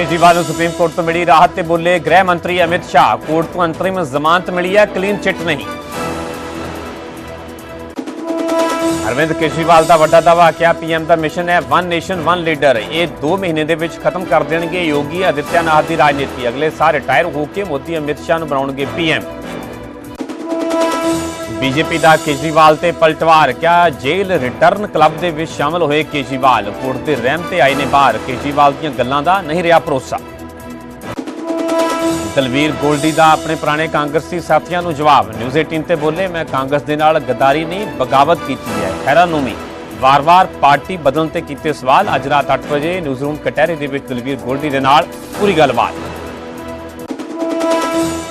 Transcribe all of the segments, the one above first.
ਕੇਜਰੀਵਾਲ ਨੂੰ supreme court ਤੋਂ ਮਿਲੀ ਰਾਹਤ ਤੇ ਬੋਲੇ ਗ੍ਰਹਿ ਮੰਤਰੀ ਅਮਿਤ ਸ਼ਾਹ। ਕੋਰਟ ਤੋਂ ਅੰਤਰਿਮ ਜ਼ਮਾਨਤ ਮਿਲੀ ਹੈ, ਕਲੀਨ ਚਿੱਟ ਨਹੀਂ। ਅਰਵਿੰਦ ਕੇਜਰੀਵਾਲ ਦਾ ਵੱਡਾ ਦਾਅਵਾ, ਕਿਹਾ ਪੀਐਮ ਦਾ ਮਿਸ਼ਨ ਹੈ ਵਨ ਨੇਸ਼ਨ, ਵਨ ਲੀਡਰ। ਇਹ 2 ਮਹੀਨੇ ਦੇ ਵਿੱਚ ਖਤਮ ਕਰ ਦੇਣਗੇ, ਯੋਗੀ ਆਦਿੱਤਿਆਨਾਥ ਦੀ ਰਾਜਨੀਤੀ। ਅਗਲੇ ਸਾਲ ਰਿਟਾਇਰ ਹੋ ਕੇ ਮੋਦੀ, ਅਮਿਤ ਸ਼ਾਹ ਨੂੰ ਬਣਾਉਣਗੇ ਪੀਐਮ। ਬੀਜੇਪੀ ਦਾ ਕੇਜਰੀਵਾਲ ਤੇ ਪਲਟਵਾਰ। ਕਿਹਾ ਜੇਲ੍ਹ ਰਿਟਰਨ ਕਲੱਬ ਦੇ ਵਿੱਚ ਸ਼ਾਮਲ ਹੋਏ ਕੇਜਰੀਵਾਲ? ਕੋਰਟ ਦੇ ਰਹਿਮ ਤੇ ਆਏ ਨੇ ਬਾਹਰ। ਕੇਜਰੀਵਾਲ ਦੀਆਂ ਗੱਲਾਂ ਦਾ ਨਹੀਂ ਰਿਹਾ ਭਰੋਸਾ। ਦਲਵੀਰ ਗੋਲਡੀ ਦਾ ਆਪਣੇ ਪੁਰਾਣੇ ਕਾਂਗਰਸੀ ਸਾਥੀਆਂ ਨੂੰ ਜਵਾਬ। ਨਿਊਜ਼ 18 ਤੇ ਬੋਲੇ, ਮੈਂ ਕਾਂਗਰਸ ਦੇ ਨਾਲ ਗੱਦਾਰੀ ਨਹੀਂ, ਬਗਾਵਤ ਕੀਤੀ ਹੈ। ਖੈਰਾ ਨੂੰ ਵੀ ਵਾਰ-ਵਾਰ ਪਾਰਟੀ ਬਦਲਣ ਤੇ ਕੀਤੇ ਸਵਾਲ। ਅੱਜ ਰਾਤ 8 ਵਜੇ ਨਿਊਜ਼ ਰੂਮ ਕਟਹਿਰੇ ਦੇ ਵਿੱਚ ਦਲਵੀਰ ਗੋਲਡੀ ਦੇ ਨਾਲ ਪੂਰੀ ਗੱਲਬਾਤ।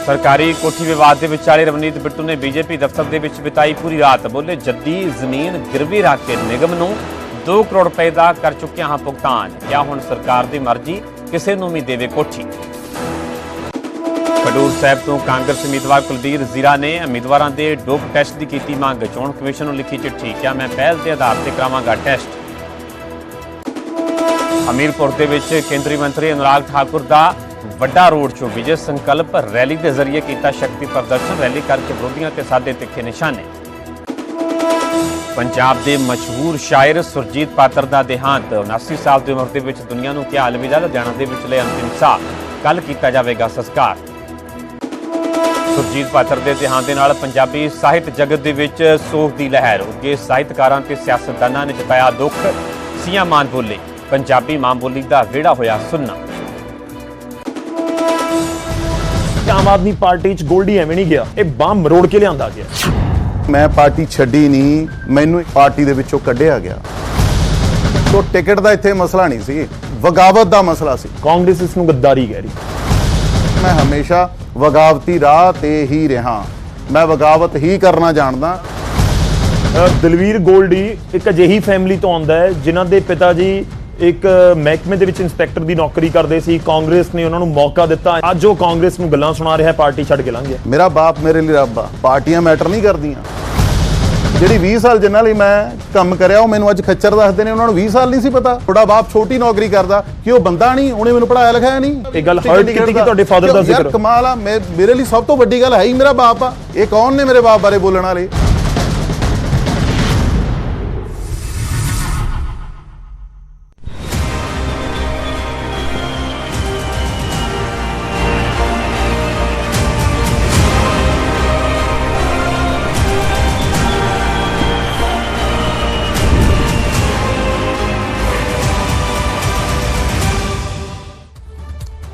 ਸਰਕਾਰੀ ਕੋਠੀ ਵਿਵਾਦ ਦੇ ਵਿਚਾਲੇ ਰਵਨੀਤ ਬਿੱਟੂ ਨੇ ਬੀਜੇਪੀ ਦਫ਼ਤਰ ਦੇ ਵਿੱਚ ਬਿਤਾਈ ਪੂਰੀ ਰਾਤ। ਬੋਲੇ, ਜੱਦੀ ਜ਼ਮੀਨ ਗਿਰਵੀ ਰੱਖ ਕੇ ਨਿਗਮ ਨੂੰ 2 ਕਰੋੜ ਰੁਪਏ ਦਾ ਕਰ ਚੁੱਕਿਆ ਹਾਂ ਭੁਗਤਾਨ। ਕਿਆ ਹੁਣ ਸਰਕਾਰ ਦੀ ਮਰਜ਼ੀ? ਕਿਸੇ ਨੂੰ ਵੀ ਦੇਵੇ ਕੋਠੀ। ਖਡੂਰ ਸਾਹਿਬ ਤੋਂ ਕਾਂਗਰਸ ਉਮੀਦਵਾਰ ਕੁਲਦੀਪ ਜ਼ੀਰਾ ਨੇ ਉਮੀਦਵਾਰਾਂ ਦੇ ਡੋਪ ਟੈਸਟ ਦੀ ਕੀਤੀ ਮੰਗ। ਚੋਣ ਕਮਿਸ਼ਨ ਨੂੰ ਲਿਖੀ ਚਿੱਠੀ। ਕਿਹਾ ਮੈਂ ਪਹਿਲ ਦੇ ਆਧਾਰ ਤੇ ਕਰਾਵਾਂਗਾ ਟੈਸਟ? ਹਮੀਰਪੁਰ ਦੇ ਵਿੱਚ ਕੇਂਦਰੀ ਮੰਤਰੀ ਅਨੁਰਾਗ ਠਾਕੁਰ ਦਾ ਵੱਡਾ ਰੋਡ ਸ਼ੋਅ ਵਿਜੇ ਸੰਕਲਪ ਰੈਲੀ ਦੇ ਜ਼ਰੀਏ ਕੀਤਾ ਸ਼ਕਤੀ ਪ੍ਰਦਰਸ਼ਨ। ਰੈਲੀ ਕਰਕੇ ਵਿਰੋਧੀਆਂ ਤੇ ਸਾਦੇ ਤਿੱਖੇ ਨਿਸ਼ਾਨੇ। ਪੰਜਾਬ ਦੇ ਮਸ਼ਹੂਰ ਸ਼ਾਇਰ ਸੁਰਜੀਤ ਪਾਤਰ ਦਾ ਦੇਹਾਂਤ। 79 ਸਾਲ ਦੀ ਉਮਰ ਦੇ ਵਿੱਚ ਦੁਨੀਆ ਨੂੰ ਕਿਹਾ ਅਲਵਿਦਾ ਲੁਧਿਆਣਾ ਦੇ ਵਿਚਲੇ ਅੰਤਿਮ ਸਾਹ ਕੱਲ ਕੀਤਾ ਜਾਵੇਗਾ ਸੰਸਕਾਰ। ਸੁਰਜੀਤ ਪਾਤਰ ਦੇ ਦੇਹਾਂਤ ਦੇ ਨਾਲ ਪੰਜਾਬੀ ਸਾਹਿਤ ਜਗਤ ਦੇ ਵਿੱਚ ਸੋਗ ਦੀ ਲਹਿਰ। ਉੱਗੇ ਸਾਹਿਤਕਾਰਾਂ ਤੇ ਸਿਆਸਤਦਾਨਾਂ ਨੇ ਜਤਾਇਆ ਦੁੱਖ। ਸੀਆਂ ਮਾਨ ਬੋਲੇ। ਪੰਜਾਬੀ ਮਾਂ ਬੋਲੀ ਦਾ ਵਿਹੜਾ ਹੋਇਆ ਸੁੰਨਾ ਆਮ ਆਦਮੀ ਪਾਰਟੀ ਚ ਗੋਲਡੀ ਐਵੇਂ ਨਹੀਂ ਗਿਆ ਇਹ ਬਾਂਹ ਮਰੋੜ ਕੇ ਲਿਆਂਦਾ ਗਿਆ। ਮੈਂ ਪਾਰਟੀ ਛੱਡੀ ਨਹੀਂ ਮੈਨੂੰ ਪਾਰਟੀ ਦੇ ਵਿੱਚੋਂ ਕੱਢਿਆ ਗਿਆ। ਤੋ ਟਿਕਟ ਦਾ ਇੱਥੇ ਮਸਲਾ ਨਹੀਂ ਸੀ ਵਗਾਵਤ ਦਾ ਮਸਲਾ ਸੀ। ਕਾਂਗਰਸ ਇਸ ਨੂੰ ਗੱਦਾਰੀ ਕਹਿ ਰਹੀ। ਮੈਂ ਹਮੇਸ਼ਾ ਵਗਾਵਤੀ ਰਾਹ ਤੇ ਹੀ ਰਿਹਾ। ਮੈਂ ਵਗਾਵਤ ਹੀ ਕਰਨਾ ਜਾਣਦਾ। ਦਲਵੀਰ ਗੋਲਡੀ ਇੱਕ ਅਜਿਹੀ ਫੈਮਿਲੀ ਤੋਂ ਆਉਂਦਾ ਹੈ ਜਿਨ੍ਹਾਂ ਦੇ ਪਿਤਾ ਜੀ ਇੱਕ ਮਹਿਕਮੇ ਦੇ ਵਿੱਚ ਇੰਸਪੈਕਟਰ ਦੀ ਨੌਕਰੀ ਕਰਦੇ ਸੀ ਕਾਂਗਰਸ ਨੇ ਉਹਨਾਂ ਨੂੰ ਮੌਕਾ ਦਿੱਤਾ। ਅੱਜ ਉਹ ਕਾਂਗਰਸ ਨੂੰ ਗੱਲਾਂ ਸੁਣਾ ਰਿਹਾ ਪਾਰਟੀ ਛੱਡ ਕੇ ਲੰਘ ਗਿਆ। ਮੇਰਾ ਬਾਪ ਮੇਰੇ ਲਈ ਰੱਬ ਆ ਪਾਰਟੀਆਂ ਮੈਟਰ ਨਹੀਂ ਕਰਦੀਆਂ। ਜਿਹੜੀ 20 ਸਾਲ ਜਿਨ੍ਹਾਂ ਲਈ ਮੈਂ ਕੰਮ ਕਰਿਆ ਉਹ ਮੈਨੂੰ ਅੱਜ ਖੱਚਰ ਦੱਸਦੇ ਨੇ ਉਹਨਾਂ ਨੂੰ 20 ਸਾਲ ਨਹੀਂ ਸੀ ਪਤਾ। ਤੁਹਾਡਾ ਬਾਪ ਛੋਟੀ ਨੌਕਰੀ ਕਰਦਾ ਕਿ ਉਹ ਬੰਦਾ ਨਹੀਂ ਉਹਨੇ ਮੈਨੂੰ ਪੜਾਇਆ ਲਿਖਾਇਆ ਨਹੀਂ। ਇਹ ਗੱਲ ਚੰਡੀਗੜ੍ਹ ਕੀਤੀ ਕਿ ਤੁਹਾਡੇ father ਦਾ ਯਾਰ ਜ਼ਿਕਰ। ਕਮਾਲ ਆ ਮੇਰੇ ਲਈ ਸਭ ਤੋਂ ਵੱਡੀ ਗੱਲ ਹੈ ਹੀ ਮੇਰਾ ਬਾਪ ਆ। ਇਹ ਕੌਣ ਨੇ ਮੇਰੇ ਬਾਪ ਬਾਰੇ ਬੋਲਣ ਵਾਲੇ?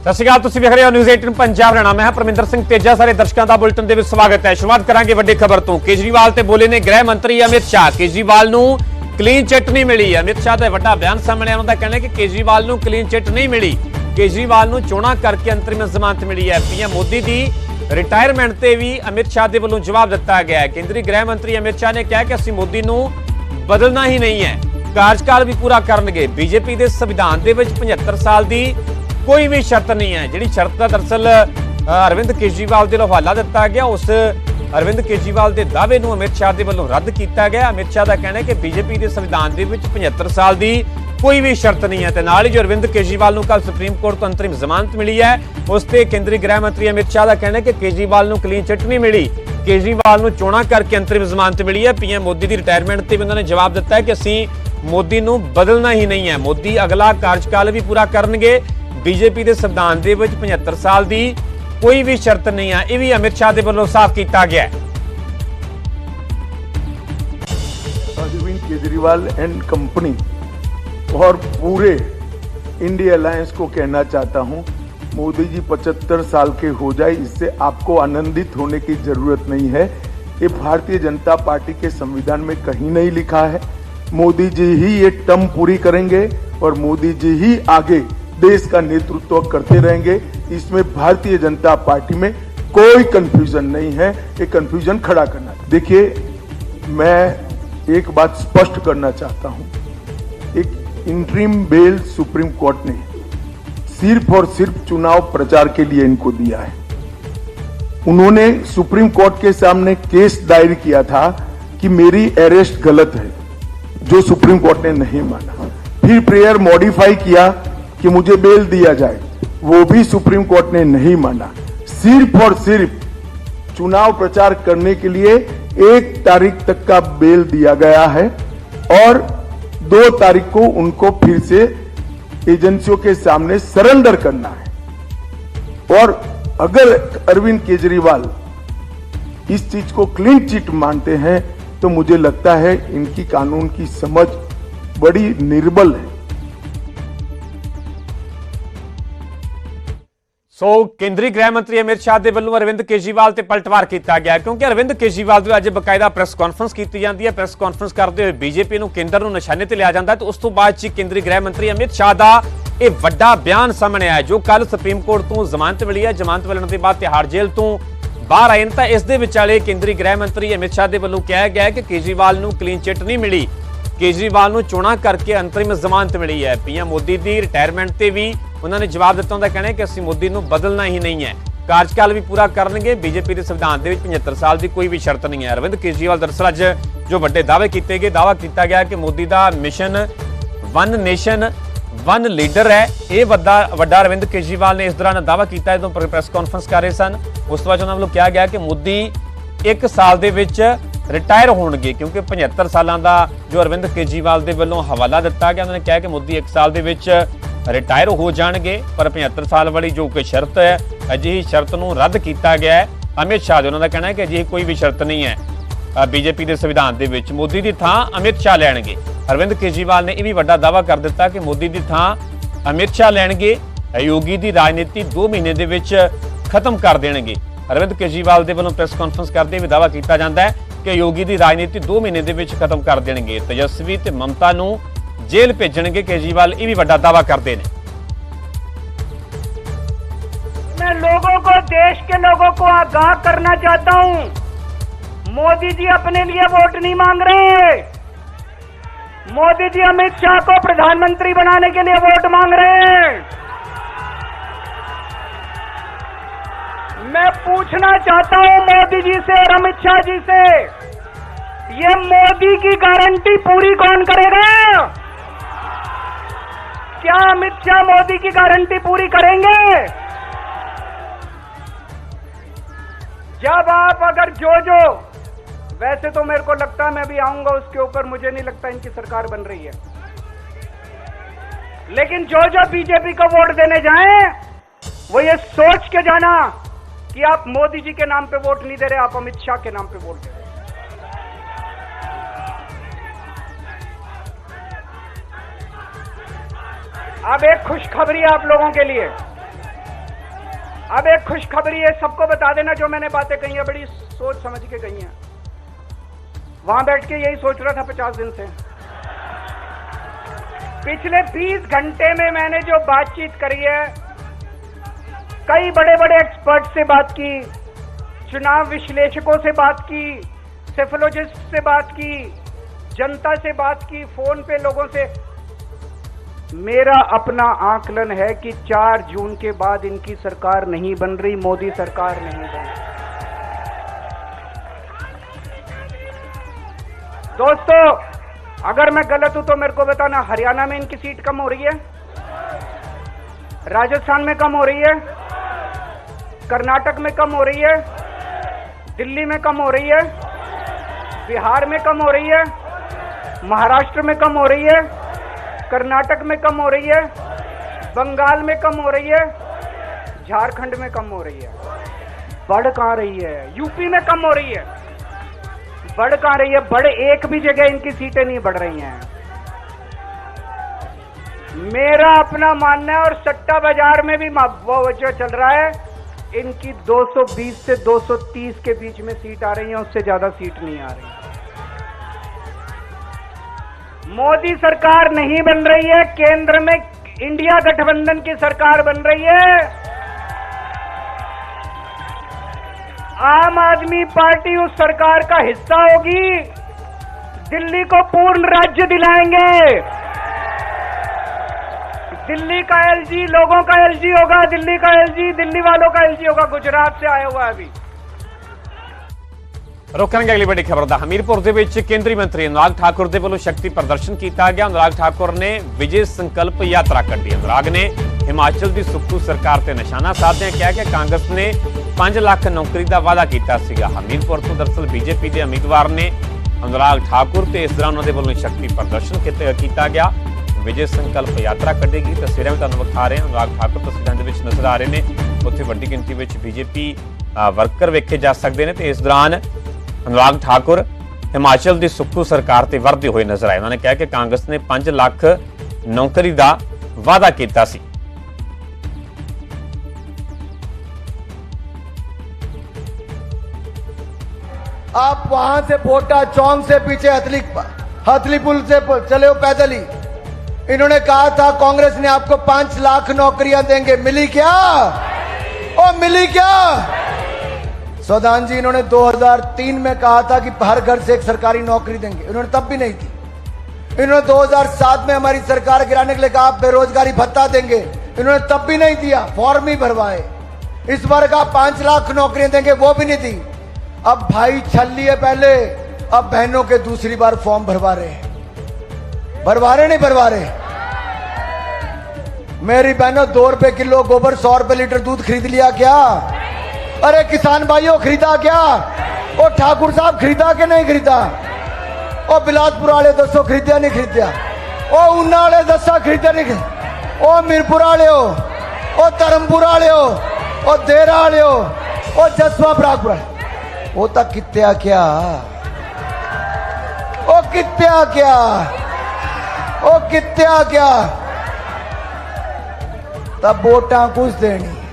ਸਤਿ ਸ਼੍ਰੀ ਅਕਾਲ, ਤੁਸੀਂ ਵੇਖ ਰਹੇ ਹੋ ਨਿਊਜ਼ 18 ਪੰਜਾਬ। ਹਰਿਆਣਾ ਮੈਂ ਹਾਂ ਪਰਮਿੰਦਰ ਸਿੰਘ ਤੇਜਾ। ਸਾਰੇ ਦਰਸ਼ਕਾਂ ਦਾ ਬੁਲੇਟਿਨ ਦੇ ਵਿੱਚ ਸਵਾਗਤ ਹੈ। ਸ਼ੁਰੂਆਤ ਕਰਾਂਗੇ ਵੱਡੀ ਖਬਰ ਤੋਂ। ਕੇਜਰੀਵਾਲ ਤੇ ਬੋਲੇ ਨੇ ਗ੍ਰਹਿ ਮੰਤਰੀ ਅਮਿਤ ਸ਼ਾਹ। ਕੇਜਰੀਵਾਲ ਨੂੰ ਕਲੀਨ ਚਿੱਟ ਨਹੀਂ ਮਿਲੀ। ਅਮਿਤ ਸ਼ਾਹ ਦਾ ਵੱਡਾ ਬਿਆਨ ਸਾਹਮਣੇ ਆਉਣ ਦਾ ਕਹਿਣਾ ਕਿ ਕੇਜਰੀਵਾਲ ਨੂੰ ਕਲੀਨ ਚਿੱਟ ਨਹੀਂ ਮਿਲੀ। ਕੇਜਰੀਵਾਲ ਨੂੰ ਚੋਣਾਂ ਕਰਕੇ ਅੰਤਰਿਮ ਜ਼ਮਾਨਤ ਮਿਲੀ ਹੈ। ਪੀਐਮ ਮੋਦੀ ਦੀ ਰਿਟਾਇਰਮੈਂਟ ਤੇ ਵੀ ਅਮਿਤ ਸ਼ਾਹ ਦੇ ਵੱਲੋਂ ਜਵਾਬ ਦਿੱਤਾ ਗਿਆ ਹੈ। ਕੇਂਦਰੀ ਗ੍ਰਹਿ ਮੰਤਰੀ ਅਮਿਤ ਸ਼ਾਹ ਨੇ ਕਿਹਾ ਕਿ ਅਸੀਂ ਮੋਦੀ ਨੂੰ ਬਦਲਣਾ ਹੀ ਨਹੀਂ ਹੈ। ਕਾਰਜਕਾਲ ਵੀ ਪੂਰਾ ਕਰਨਗੇ। ਬੀਜੇਪੀ ਦੇ ਸੰਵਿਧਾਨ ਦੇ ਵਿੱਚ 75 ਸਾਲ ਦੀ ਕੋਈ ਵੀ ਸ਼ਰਤ ਨਹੀਂ ਹੈ। ਜਿਹੜੀ ਸ਼ਰਤ ਦਾ ਦਰਸਲ ਅਰਵਿੰਦ ਕੇਜਰੀਵਾਲ ਦੇ ਹਵਾਲਾ ਦਿੱਤਾ ਗਿਆ, ਉਸ ਅਰਵਿੰਦ ਕੇਜਰੀਵਾਲ ਦੇ ਦਾਅਵੇ ਨੂੰ ਅਮਿਤ ਸ਼ਾਹ ਦੇ ਵੱਲੋਂ ਰੱਦ ਕੀਤਾ ਗਿਆ। ਅਮਿਤ ਸ਼ਾਹ ਦਾ ਕਹਿਣਾ ਹੈ ਕਿ ਬੀਜੇਪੀ ਦੇ ਸੰਵਿਧਾਨ ਦੇ ਵਿੱਚ 75 ਸਾਲ ਦੀ ਕੋਈ ਵੀ ਸ਼ਰਤ ਨਹੀਂ ਹੈ ਤੇ ਨਾਲ ਹੀ ਜੋ ਅਰਵਿੰਦ ਕੇਜਰੀਵਾਲ ਨੂੰ ਕੱਲ ਸੁਪਰੀਮ ਕੋਰਟ ਤੋਂ ਅੰਤਰਿਮ ਜ਼ਮਾਨਤ ਮਿਲੀ ਹੈ, ਉਸ ਤੇ ਕੇਂਦਰੀ ਗ੍ਰਹਿ ਮੰਤਰੀ ਅਮਿਤ ਸ਼ਾਹ ਦਾ ਕਹਿਣਾ ਹੈ ਕਿ ਕੇਜਰੀਵਾਲ ਨੂੰ ਕਲੀਨ ਚਿੱਟ ਨਹੀਂ ਮਿਲੀ। ਕੇਜਰੀਵਾਲ ਨੂੰ ਚੋਣਾਂ ਕਰਕੇ ਅੰਤਰਿਮ ਜ਼ਮਾਨਤ ਮਿਲੀ ਹੈ। ਪੀਐਮ ਮੋਦੀ ਦੀ ਰਿਟਾਇਰਮੈਂਟ ਤੇ ਵੀ ਉਹਨਾਂ ਨੇ ਜਵਾਬ ਦਿੱਤਾ ਹੈ ਕਿ ਅਸੀਂ ਮੋਦੀ ਨੂੰ ਬਦਲਣਾ ਹੀ ਨਹੀਂ ਹੈ। ਮੋਦੀ ਅਗਲਾ ਕਾਰਜਕਾਲ ਵੀ ਪੂਰਾ ਕਰਨਗੇ। ਬੀਜੇਪੀ ਦੇ ਸੰਵਿਧਾਨ ਦੇ ਵਿੱਚ 75 ਸਾਲ ਦੀ ਕੋਈ ਵੀ ਸ਼ਰਤ ਨਹੀਂ ਹੈ ਇਹ ਵੀ ਅਮਿਤ ਸ਼ਾਹ ਦੇ ਵੱਲੋਂ ਸਾਫ਼ ਕੀਤਾ ਗਿਆ ਹੈ अरविंद केजरीवाल एंड कंपनी और पूरे इंडिया अलायंस को कहना चाहता हूं मोदी जी 75 साल के हो जाए इससे आपको आनंदित होने की जरूरत नहीं है ये भारतीय जनता पार्टी के संविधान में कहीं नहीं लिखा है मोदी जी ही ये टर्म पूरी करेंगे और मोदी जी ही आगे देश का नेतृत्व करते रहेंगे। इसमें भारतीय जनता पार्टी में कोई कंफ्यूजन नहीं है। ये कंफ्यूजन खड़ा करना देखिए, मैं एक बात स्पष्ट करना चाहता हूँ। एक इंट्रीम बेल सुप्रीम कोर्ट ने सिर्फ़ और सिर्फ़ चुनाव प्रचार के लिए इनको दिया है। उन्होंने सुप्रीम कोर्ट के सामने केस दायर किया था कि मेरी अरेस्ट गलत है, जो सुप्रीम कोर्ट ने नहीं माना। फिर प्रेयर मॉडिफाई किया कि मुझे बेल दिया जाए, वो भी सुप्रीम कोर्ट ने नहीं माना। सिर्फ़ और सिर्फ़ चुनाव प्रचार करने के लिए एक तारीख तक का बेल दिया गया है और दो तारीख को उनको फिर से एजेंसियों के सामने सरेंडर करना है। और अगर अरविंद केजरीवाल इस चीज़ को क्लीन चिट मानते हैं तो मुझे लगता है इनकी कानून की समझ बड़ी निर्बल है। ਸੋ ਕੇਂਦਰੀ ਗ੍ਰਹਿ ਮੰਤਰੀ ਅਮਿਤ ਸ਼ਾਹ ਦੇ ਵੱਲੋਂ ਅਰਵਿੰਦ ਕੇਜਰੀਵਾਲ ਤੇ ਪਲਟਵਾਰ ਕੀਤਾ ਗਿਆ ਕਿਉਂਕਿ ਅਰਵਿੰਦ ਕੇਜਰੀਵਾਲ ਦੀ ਅੱਜ ਬਕਾਇਦਾ ਪ੍ਰੈਸ ਕਾਨਫਰੰਸ ਕੀਤੀ ਜਾਂਦੀ ਹੈ। ਪ੍ਰੈਸ ਕਾਨਫਰੰਸ ਕਰਦੇ ਹੋਏ ਬੀਜੇਪੀ ਨੂੰ ਕੇਂਦਰ ਨੂੰ ਨਿਸ਼ਾਨੇ ਤੇ ਲਿਆ ਜਾਂਦਾ ਤੇ ਉਸ ਤੋਂ ਬਾਅਦ ਚ ਕੇਂਦਰੀ ਗ੍ਰਹਿ ਮੰਤਰੀ ਅਮਿਤ ਸ਼ਾਹ ਦਾ ਇਹ ਵੱਡਾ ਬਿਆਨ ਸਾਹਮਣੇ ਆਇਆ ਜੋ ਕੱਲ ਸੁਪਰੀਮ ਕੋਰਟ ਤੋਂ ਜ਼ਮਾਨਤ ਮਿਲੀ ਹੈ। ਜ਼ਮਾਨਤ ਮਿਲਣ ਦੇ ਬਾਅਦ ਤਿਹਾੜ ਜੇਲ੍ਹ ਤੋਂ ਬਾਹਰ ਆਏ ਨੇ ਤਾਂ ਇਸ ਦੇ ਵਿਚਾਲੇ ਕੇਂਦਰੀ ਗ੍ਰਹਿ ਮੰਤਰੀ ਅਮਿਤ ਸ਼ਾਹ ਦੇ ਵੱਲੋਂ ਕਿਹਾ ਗਿਆ ਕਿ ਕੇਜਰੀਵਾਲ ਨੂੰ ਕਲੀਨ ਚਿੱਟ ਨਹੀਂ ਮਿਲੀ। ਕੇਜਰੀਵਾਲ ਨੂੰ ਚੋਣਾਂ ਕਰਕੇ ਅੰਤਰਿਮ ਜ਼ਮਾਨਤ ਮਿਲੀ ਹੈ। ਪੀਐਮ ਮੋਦੀ ਦੀ ਰਿਟਾਇਰਮੈਂਟ ਤੇ ਵੀ ਉਹਨਾਂ ਨੇ ਜਵਾਬ ਦਿੱਤਾ ਹੁੰਦਾ ਕਹਿਣਾ ਕਿ ਅਸੀਂ ਮੋਦੀ ਨੂੰ ਬਦਲਣਾ ਹੀ ਨਹੀਂ ਹੈ। ਕਾਰਜਕਾਲ ਵੀ ਪੂਰਾ ਕਰਨਗੇ। ਬੀਜੇਪੀ ਦੇ ਸੰਵਿਧਾਨ ਦੇ ਵਿੱਚ 75 ਸਾਲ ਦੀ ਕੋਈ ਵੀ ਸ਼ਰਤ ਨਹੀਂ ਹੈ। ਅਰਵਿੰਦ ਕੇਜਰੀਵਾਲ ਦਰਅਸਲ ਅੱਜ ਜੋ ਵੱਡੇ ਦਾਅਵੇ ਕੀਤੇ ਗਏ, ਦਾਅਵਾ ਕੀਤਾ ਗਿਆ ਕਿ ਮੋਦੀ ਦਾ mission one nation, one leader ਹੈ। ਇਹ ਵੱਡਾ ਵੱਡਾ ਅਰਵਿੰਦ ਕੇਜਰੀਵਾਲ ਨੇ ਇਸ ਦੌਰਾਨ ਦਾਅਵਾ ਕੀਤਾ, ਜਦੋਂ ਪ੍ਰੈਸ ਕਾਨਫਰੰਸ ਕਰ ਰਹੇ ਸਨ। ਉਸ ਤੋਂ ਬਾਅਦ ਉਹਨਾਂ ਵੱਲੋਂ ਕਿਹਾ ਗਿਆ ਕਿ ਮੋਦੀ ਇੱਕ ਸਾਲ ਦੇ ਵਿੱਚ ਰਿਟਾਇਰ ਹੋਣਗੇ, ਕਿਉਂਕਿ 75 ਸਾਲਾਂ ਦਾ ਜੋ ਅਰਵਿੰਦ ਕੇਜਰੀਵਾਲ ਦੇ ਵੱਲੋਂ ਹਵਾਲਾ ਦਿੱਤਾ ਗਿਆ। ਉਹਨਾਂ ਨੇ ਕਿਹਾ ਕਿ ਮੋਦੀ ਇੱਕ ਸਾਲ ਦੇ ਵਿੱਚ ਰਿਟਾਇਰ ਹੋ ਜਾਣਗੇ, ਪਰ 75 ਸਾਲ ਵਾਲੀ ਜੋ ਕਿ ਸ਼ਰਤ ਹੈ, ਅਜਿਹੀ ਸ਼ਰਤ ਨੂੰ ਰੱਦ ਕੀਤਾ ਗਿਆ ਹੈ। ਅਮਿਤ ਸ਼ਾਹ ਦੇ ਉਹਨਾਂ ਦਾ ਕਹਿਣਾ ਹੈ ਕਿ ਅਜਿਹੀ ਕੋਈ ਵੀ ਸ਼ਰਤ ਨਹੀਂ ਹੈ। ਬੀਜੇਪੀ ਦੇ ਸੰਵਿਧਾਨ ਦੇ ਵਿੱਚ ਮੋਦੀ ਦੀ ਥਾਂ ਅਮਿਤ ਸ਼ਾਹ ਲੈਣਗੇ। ਅਰਵਿੰਦ ਕੇਜਰੀਵਾਲ ਨੇ ਇਹ ਵੀ ਵੱਡਾ ਦਾਅਵਾ ਕਰ ਦਿੱਤਾ ਕਿ ਮੋਦੀ ਦੀ ਥਾਂ ਅਮਿਤ ਸ਼ਾਹ ਲੈਣਗੇ। ਯੋਗੀ ਦੀ ਰਾਜਨੀਤੀ 2 ਮਹੀਨੇ ਦੇ ਵਿੱਚ ਖਤਮ ਕਰ ਦੇਣਗੇ। ਅਰਵਿੰਦ ਕੇਜਰੀਵਾਲ ਦੇ ਵੱਲੋਂ ਪ੍ਰੈਸ ਕਾਨਫਰੰਸ ਕਰਦੇ ਵੀ ਦਾਅਵਾ ਕੀਤਾ ਜਾਂਦਾ ਹੈ ਕਿ ਯੋਗੀ ਦੀ ਰਾਜਨੀਤੀ 2 ਮਹੀਨੇ ਦੇ ਵਿੱਚ ਖਤਮ ਕਰ ਦੇਣਗੇ। ਤੇਜਸਵੀ ਤੇ ਮਮਤਾ ਨੂੰ ਜੇਲ੍ਹ ਭੇਜਣਗੇ ਕੇਜਰੀਵਾਲ ਇਹ ਵੀ ਵੱਡਾ ਦਾਅਵਾ ਕਰਦੇ ਨੇ मैं लोगों को देश के लोगों को आगाह करना चाहता हूं मोदी जी अपने लिए वोट नहीं मांग रहे मोदी जी अमित शाह को प्रधानमंत्री बनाने के लिए वोट मांग रहे हैं मैं पूछना चाहता हूं मोदी जी से और अमित शाह जी से ये मोदी की गारंटी पूरी कौन करेगा क्या अमित शाह मोदी की गारंटी पूरी करेंगे? जब आप अगर जो जो वैसे तो मेरे को लगता है मैं भी आऊँगा उसके ऊपर, मुझे नहीं लगता इनकी सरकार बन रही है। लेकिन जो जो बीजेपी को वोट देने जाएँ, वो ये सोच के जाना कि आप मोदी जी के नाम पे वोट नहीं दे रहे, आप अमित शाह के नाम पे वोट दे रहे। अब एक खुशखबरी आप लोगों के लिए। अब एक खुशखबरी है, सबको बता देना जो मैंने बातें कही है, बड़ी सोच समझ के कही है। वहाँ बैठ के यही सोच रहा था पचास दिन से। पिछले 20 घंटे में मैंने जो बातचीत करी है, कई बड़े बड़े एक्सपर्ट से बात की, चुनाव विश्लेषकों से बात की, सेफोलॉजिस्ट से बात की, जनता से बात की, फ़ोन पे लोगों से। मेरा अपना आकलन है कि 4 जून के बाद इनकी सरकार नहीं बन रही, मोदी सरकार नहीं बन रही। दोस्तों, अगर मैं गलत हूँ तो मेरे को बताना, हरियाणा में इनकी सीट कम हो रही है? राजस्थान में कम हो रही है? कर्नाटक में कम हो रही है? दिल्ली में कम हो रही है? बिहार में कम हो रही है? महाराष्ट्र में कम हो रही है? कर्नाटक में कम हो रही है, बंगाल में कम हो रही है, झारखंड में कम हो रही है। बढ़ कहाँ रही है? यूपी में कम हो रही है। बढ़ कहाँ रही है? बढ़ एक भी जगह इनकी सीटें नहीं बढ़ रही हैं। मेरा अपना मानना है और सट्टा बाज़ार में भी वो जो चल रहा है, इनकी 220 से 230 के बीच में सीट आ रही है, उससे ज़्यादा सीट नहीं आ रही। मोदी सरकार नहीं बन रही है, केंद्र में इंडिया गठबंधन की सरकार बन रही है। आम आदमी पार्टी उस सरकार का हिस्सा होगी। दिल्ली को पूर्ण राज्य दिलाएँगे। दिल्ली का एलजी, लोगों का एलजी होगा, दिल्ली का एलजी, दिल्ली वालों का एलजी होगा, गुजरात से आया हुआ अभी। ਰੋਕਾਂਗੇ ਅਗਲੀ ਵੱਡੀ ਖਬਰ ਦਾ। ਹਮੀਰਪੁਰ ਦੇ ਵਿੱਚ ਕੇਂਦਰੀ ਮੰਤਰੀ ਅਨੁਰਾਗ ਠਾਕੁਰ ਦੇ ਵੱਲੋਂ ਸ਼ਕਤੀ ਪ੍ਰਦਰਸ਼ਨ ਕੀਤਾ ਗਿਆ। ਅਨੁਰਾਗ ਠਾਕੁਰ ਨੇ ਵਿਜੇ ਸੰਕਲਪ ਯਾਤਰਾ ਕੱਢੀ। ਅਨੁਰਾਗ ਨੇ ਹਿਮਾਚਲ ਦੀ ਸੁਖੂ ਸਰਕਾਰ ਤੇ ਨਿਸ਼ਾਨਾ ਸਾਧਦਿਆਂ ਕਿਹਾ ਕਿ ਕਾਂਗਰਸ ਨੇ 5 ਲੱਖ ਨੌਕਰੀ ਦਾ ਵਾਅਦਾ ਕੀਤਾ ਸੀਗਾ। ਹਮੀਰਪੁਰ ਤੋਂ ਦਰਸਲ ਬੀਜੇਪੀ ਦੇ ਉਮੀਦਵਾਰ ਨੇ ਅਨੁਰਾਗ ਠਾਕੁਰ ਤੇ ਇਸ ਦੌਰਾਨ ਉਹਨਾਂ ਦੇ ਵੱਲੋਂ ਸ਼ਕਤੀ ਪ੍ਰਦਰਸ਼ਨ ਕੀਤਾ ਗਿਆ। ਵਿਜੇ ਸੰਕਲਪ ਯਾਤਰਾ ਕੱਢੇਗੀ। ਤਸਵੀਰਾਂ ਵੀ ਤੁਹਾਨੂੰ ਵਿਖਾ ਰਹੇ ਹਾਂ। ਅਨੁਰਾਗ ਠਾਕੁਰ ਤਸਵੀਰਾਂ ਦੇ ਵਿੱਚ ਨਜ਼ਰ ਆ ਰਹੇ ਨੇ। ਉੱਥੇ ਵੱਡੀ ਗਿਣਤੀ ਵਿੱਚ ਬੀਜੇਪੀ ਵਰਕਰ ਵੇਖੇ ਜਾ ਸਕਦੇ ਨੇ ਤੇ ਇਸ ਦੌਰਾਨ ਅਨੁਰਾਗ ਠਾਕੁਰ ਹਿਮਾਚਲ ਦੀ ਸੁਖੂ ਸਰਕਾਰ ਤੇ ਵਰਦੇ ਹੋਏ ਨਜ਼ਰ ਆਏ ਉਹਨਾਂ ਨੇ ਕਿਹਾ ਕਿ ਕਾਂਗਰਸ ਨੇ 5 ਲੱਖ ਨੌਕਰੀ ਦਾ ਵਾਅਦਾ ਕੀਤਾ ਸੀ आप वहां से पोटा चौंक से पीछे हथली हथली पुल से प- चले हो पैदल ही इन्होंने कहा था कांग्रेस ने आपको पांच लाख नौकरियां देंगे मिली क्या ओ मिली क्या सौदान जी, इन्होंने 2003 में कहा था कि हर घर से एक सरकारी नौकरी देंगे। इन्होंने तब भी नहीं दी इन्होंने 2007 में हमारी सरकार गिराने के लिए कहा बेरोजगारी भत्ता देंगे। इन्होंने तब भी नहीं दिया, फॉर्म ही भरवाए। इस बार कहा पाँच लाख नौकरियाँ देंगे, वो भी नहीं दी। अब भाई छल लिए पहले, अब बहनों के दूसरी बार फॉर्म भरवा रहे हैं। भरवा रहे नहीं भरवा रहे मेरी बहनों, दो रुपए किलो गोबर, सौ रुपए लीटर दूध खरीद लिया क्या? अरे किसान भाइयों, खरीदा क्या? और ठाकुर साहब खरीदा के नहीं खरीदा? और बिलासपुर वाले दसो खरीदा नहीं खरीदा ओ ऊना वाले दसा खरीदा नहीं खरीद ओ, मीरपुर वाले हो, ओ, धर्मपुर वाले हो, ओ, देरा वाले हो, ओ, जसवा बरागपुर प्रागपुर होता कित्या क्या? ओ कित्या क्या? ओ कित्या क्या? तब वोटा कुछ देनी?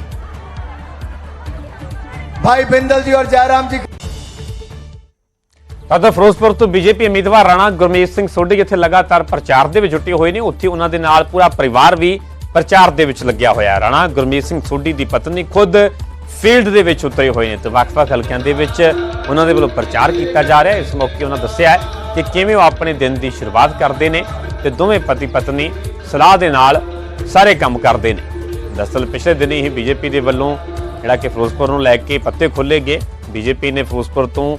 ਕੁਝ ਦੇਣੀ ਭਾਈ ਬਿੰਦਲ ਜੀ ਔਰ ਜੈਰਾਮ ਫਿਰੋਜ਼ਪੁਰ ਤੋਂ ਬੀਜੇਪੀ ਉਮੀਦਵਾਰ ਰਾਣਾ ਗੁਰਮੀਤ ਸਿੰਘ ਸੋਢੀ ਜਿੱਥੇ ਲਗਾਤਾਰ ਪ੍ਰਚਾਰ ਦੇ ਵਿੱਚ ਜੁਟੇ ਹੋਏ ਨੇ ਉੱਥੇ ਉਹਨਾਂ ਦੇ ਨਾਲ ਪੂਰਾ ਪਰਿਵਾਰ ਵੀ ਪ੍ਰਚਾਰ ਦੇ ਵਿੱਚ ਲੱਗਿਆ ਹੋਇਆ ਹੈ ਰਾਣਾ ਗੁਰਮੀਤ ਸਿੰਘ ਸੋਢੀ ਦੀ ਪਤਨੀ ਖੁਦ ਫੀਲਡ ਦੇ ਵਿੱਚ ਉਤਰੇ ਹੋਏ ਨੇ ਤੇ ਵੱਖ-ਵੱਖ ਹਲਕਿਆਂ ਦੇ ਵਿੱਚ ਉਹਨਾਂ ਦੇ ਵੱਲੋਂ ਪ੍ਰਚਾਰ ਕੀਤਾ ਜਾ ਰਿਹਾ ਹੈ ਇਸ ਮੌਕੇ ਉਹਨਾਂ ਦੱਸਿਆ ਕਿ ਕਿਵੇਂ ਉਹ ਆਪਣੇ ਦਿਨ ਦੀ ਸ਼ੁਰੂਆਤ ਕਰਦੇ ਨੇ ਤੇ ਦੋਵੇਂ ਪਤੀ ਪਤਨੀ ਸਲਾਹ ਦੇ ਨਾਲ ਸਾਰੇ ਕੰਮ ਕਰਦੇ ਨੇ ਦਰਅਸਲ ਪਿਛਲੇ ਦਿਨੀ ਹੀ ਬੀਜੇਪੀ ਦੇ ਵੱਲੋਂ ਜਿਹੜਾ ਕਿ ਫਿਰੋਜ਼ਪੁਰ ਨੂੰ ਲੈ ਕੇ ਪੱਤੇ ਖੋਲੇ ਗਏ। ਬੀਜੇਪੀ ਨੇ ਫਿਰੋਜ਼ਪੁਰ ਤੋਂ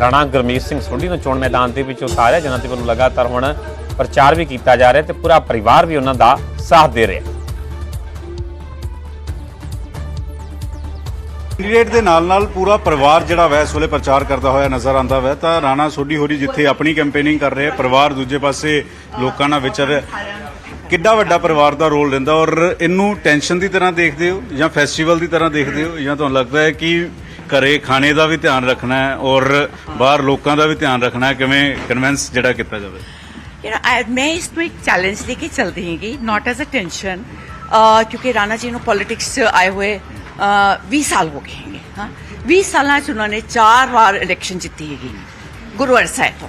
ਰਾਣਾ ਗੁਰਮੀਤ ਸਿੰਘ ਸੋਢੀ ਨੂੰ ਚੋਣ ਮੈਦਾਨ ਦੇ ਵਿੱਚ ਉਤਾਰਿਆ, ਜਿਨ੍ਹਾਂ ਦੇ ਵੱਲੋਂ ਲਗਾਤਾਰ ਹੁਣ ਪ੍ਰਚਾਰ ਵੀ ਕੀਤਾ ਜਾ ਰਿਹਾ ਤੇ ਪੂਰਾ ਪਰਿਵਾਰ ਵੀ ਉਹਨਾਂ ਦਾ ਸਾਥ ਦੇ ਰਿਹਾ। ਕੈਂਡੀਡੇਟ ਦੇ ਨਾਲ ਨਾਲ ਪੂਰਾ ਪਰਿਵਾਰ ਜਿਹੜਾ ਵੈ, ਇਸ ਵੇਲੇ ਪ੍ਰਚਾਰ ਕਰਦਾ ਹੋਇਆ ਨਜ਼ਰ ਆਉਂਦਾ ਵੈ। ਤਾਂ ਰਾਣਾ ਸੋਢੀ ਹੋਰੀ ਜਿੱਥੇ ਆਪਣੀ ਕੈਂਪੇਨਿੰਗ ਕਰ ਰਹੇ ਪਰਿਵਾਰ ਦੂਜੇ ਪਾਸੇ ਲੋਕਾਂ ਨਾਲ ਵਿਚਰ ਕਿੱਡਾ ਵੱਡਾ ਪਰਿਵਾਰ ਦਾ ਰੋਲ ਰਹਿੰਦਾ ਔਰ ਇਹਨੂੰ ਟੈਨਸ਼ਨ ਦੀ ਤਰ੍ਹਾਂ ਦੇਖਦੇ ਹੋ ਜਾਂ ਫੈਸਟੀਵਲ ਦੀ ਤਰ੍ਹਾਂ ਦੇਖਦੇ ਹੋ ਜਾਂ ਤੁਹਾਨੂੰ ਲੱਗਦਾ ਹੈ ਕਿ ਘਰੇ ਖਾਣੇ ਦਾ ਵੀ ਧਿਆਨ ਰੱਖਣਾ ਹੈ ਔਰ ਬਾਹਰ ਲੋਕਾਂ ਦਾ ਵੀ ਧਿਆਨ ਰੱਖਣਾ ਹੈ? ਕਿਵੇਂ ਕਨਵਿੰਸ ਜਿਹੜਾ ਕੀਤਾ ਜਾਵੇ? You know, ਮੈਂ ਇਸ ਨੂੰ ਇੱਕ ਚੈਲੰਜ ਲੈ ਕੇ ਚੱਲਦੀ ਹੈਗੀ ਨਾਟ ਐਜ਼ ਅ ਟੈਂਸ਼ਨ ਕਿਉਂਕਿ ਰਾਣਾ ਜੀ ਨੂੰ ਪੋਲਿਟਿਕਸ 'ਚ ਆਏ ਹੋਏ ਅਹ, 20 ਸਾਲ ਹੋ ਗਏ ਹੈਗੇ ਹਾਂ। 20 ਸਾਲਾਂ 'ਚ ਉਹਨਾਂ ਨੇ ਚਾਰ ਵਾਰ ਇਲੈਕਸ਼ਨ ਜਿੱਤੀ ਹੈਗੀ ਗੁਰੂਵਾਰ ਸਾਹਿਬ ਤੋਂ।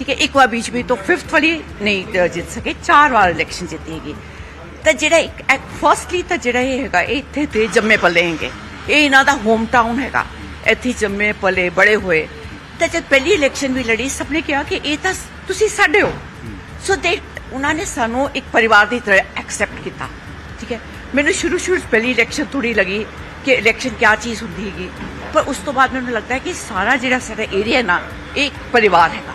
ਠੀਕ ਹੈ ਇੱਕ ਵਾਰ ਬੀਜੇਪੀ ਤੋਂ ਫਿਫਥ ਵਾਲੀ ਨਹੀਂ ਅਹ, ਜਿੱਤ ਸਕੇ ਚਾਰ ਵਾਰ ਇਲੈਕਸ਼ਨ ਜਿੱਤੀ ਹੈਗੀ ਤਾਂ ਜਿਹੜਾ ਇੱਕ ਫਰਸਟਲੀ ਤਾਂ ਜਿਹੜਾ ਇਹ ਹੈਗਾ ਇੱਥੇ ਤੇ ਜੰਮੇ ਪਲੇ ਹੈਗੇ ਇਹ ਇਹਨਾਂ ਦਾ ਹੋਮ ਟਾਊਨ ਹੈਗਾ ਇੱਥੇ ਜੰਮੇ ਪਲੇ ਬੜੇ ਹੋਏ ਤਾਂ ਜਦ ਪਹਿਲੀ ਇਲੈਕਸ਼ਨ ਵੀ ਲੜੀ ਸਭ ਨੇ ਕਿਹਾ ਕਿ ਇਹ ਤਾਂ ਤੁਸੀਂ ਸਾਡੇ ਹੋ ਸੋ ਦੇ ਉਹਨਾਂ ਨੇ ਸਾਨੂੰ ਇੱਕ ਪਰਿਵਾਰ ਦੀ ਤਰ੍ਹਾਂ ਐਕਸੈਪਟ ਕੀਤਾ ਠੀਕ ਹੈ ਮੈਨੂੰ ਸ਼ੁਰੂ ਸ਼ੁਰੂ ਪਹਿਲੀ ਇਲੈਕਸ਼ਨ ਥੋੜੀ ਲੱਗੀ ਕਿ ਇਲੈਕਸ਼ਨ ਕੀ ਚੀਜ਼ ਹੁੰਦੀ ਹੈਗੀ ਪਰ ਉਸ ਤੋਂ ਬਾਅਦ ਮੈਨੂੰ ਲੱਗਦਾ ਹੈ ਕਿ ਸਾਰਾ ਜਿਹੜਾ ਸਾਡਾ ਏਰੀਆ ਨਾ ਇਹ ਇੱਕ ਪਰਿਵਾਰ ਹੈਗਾ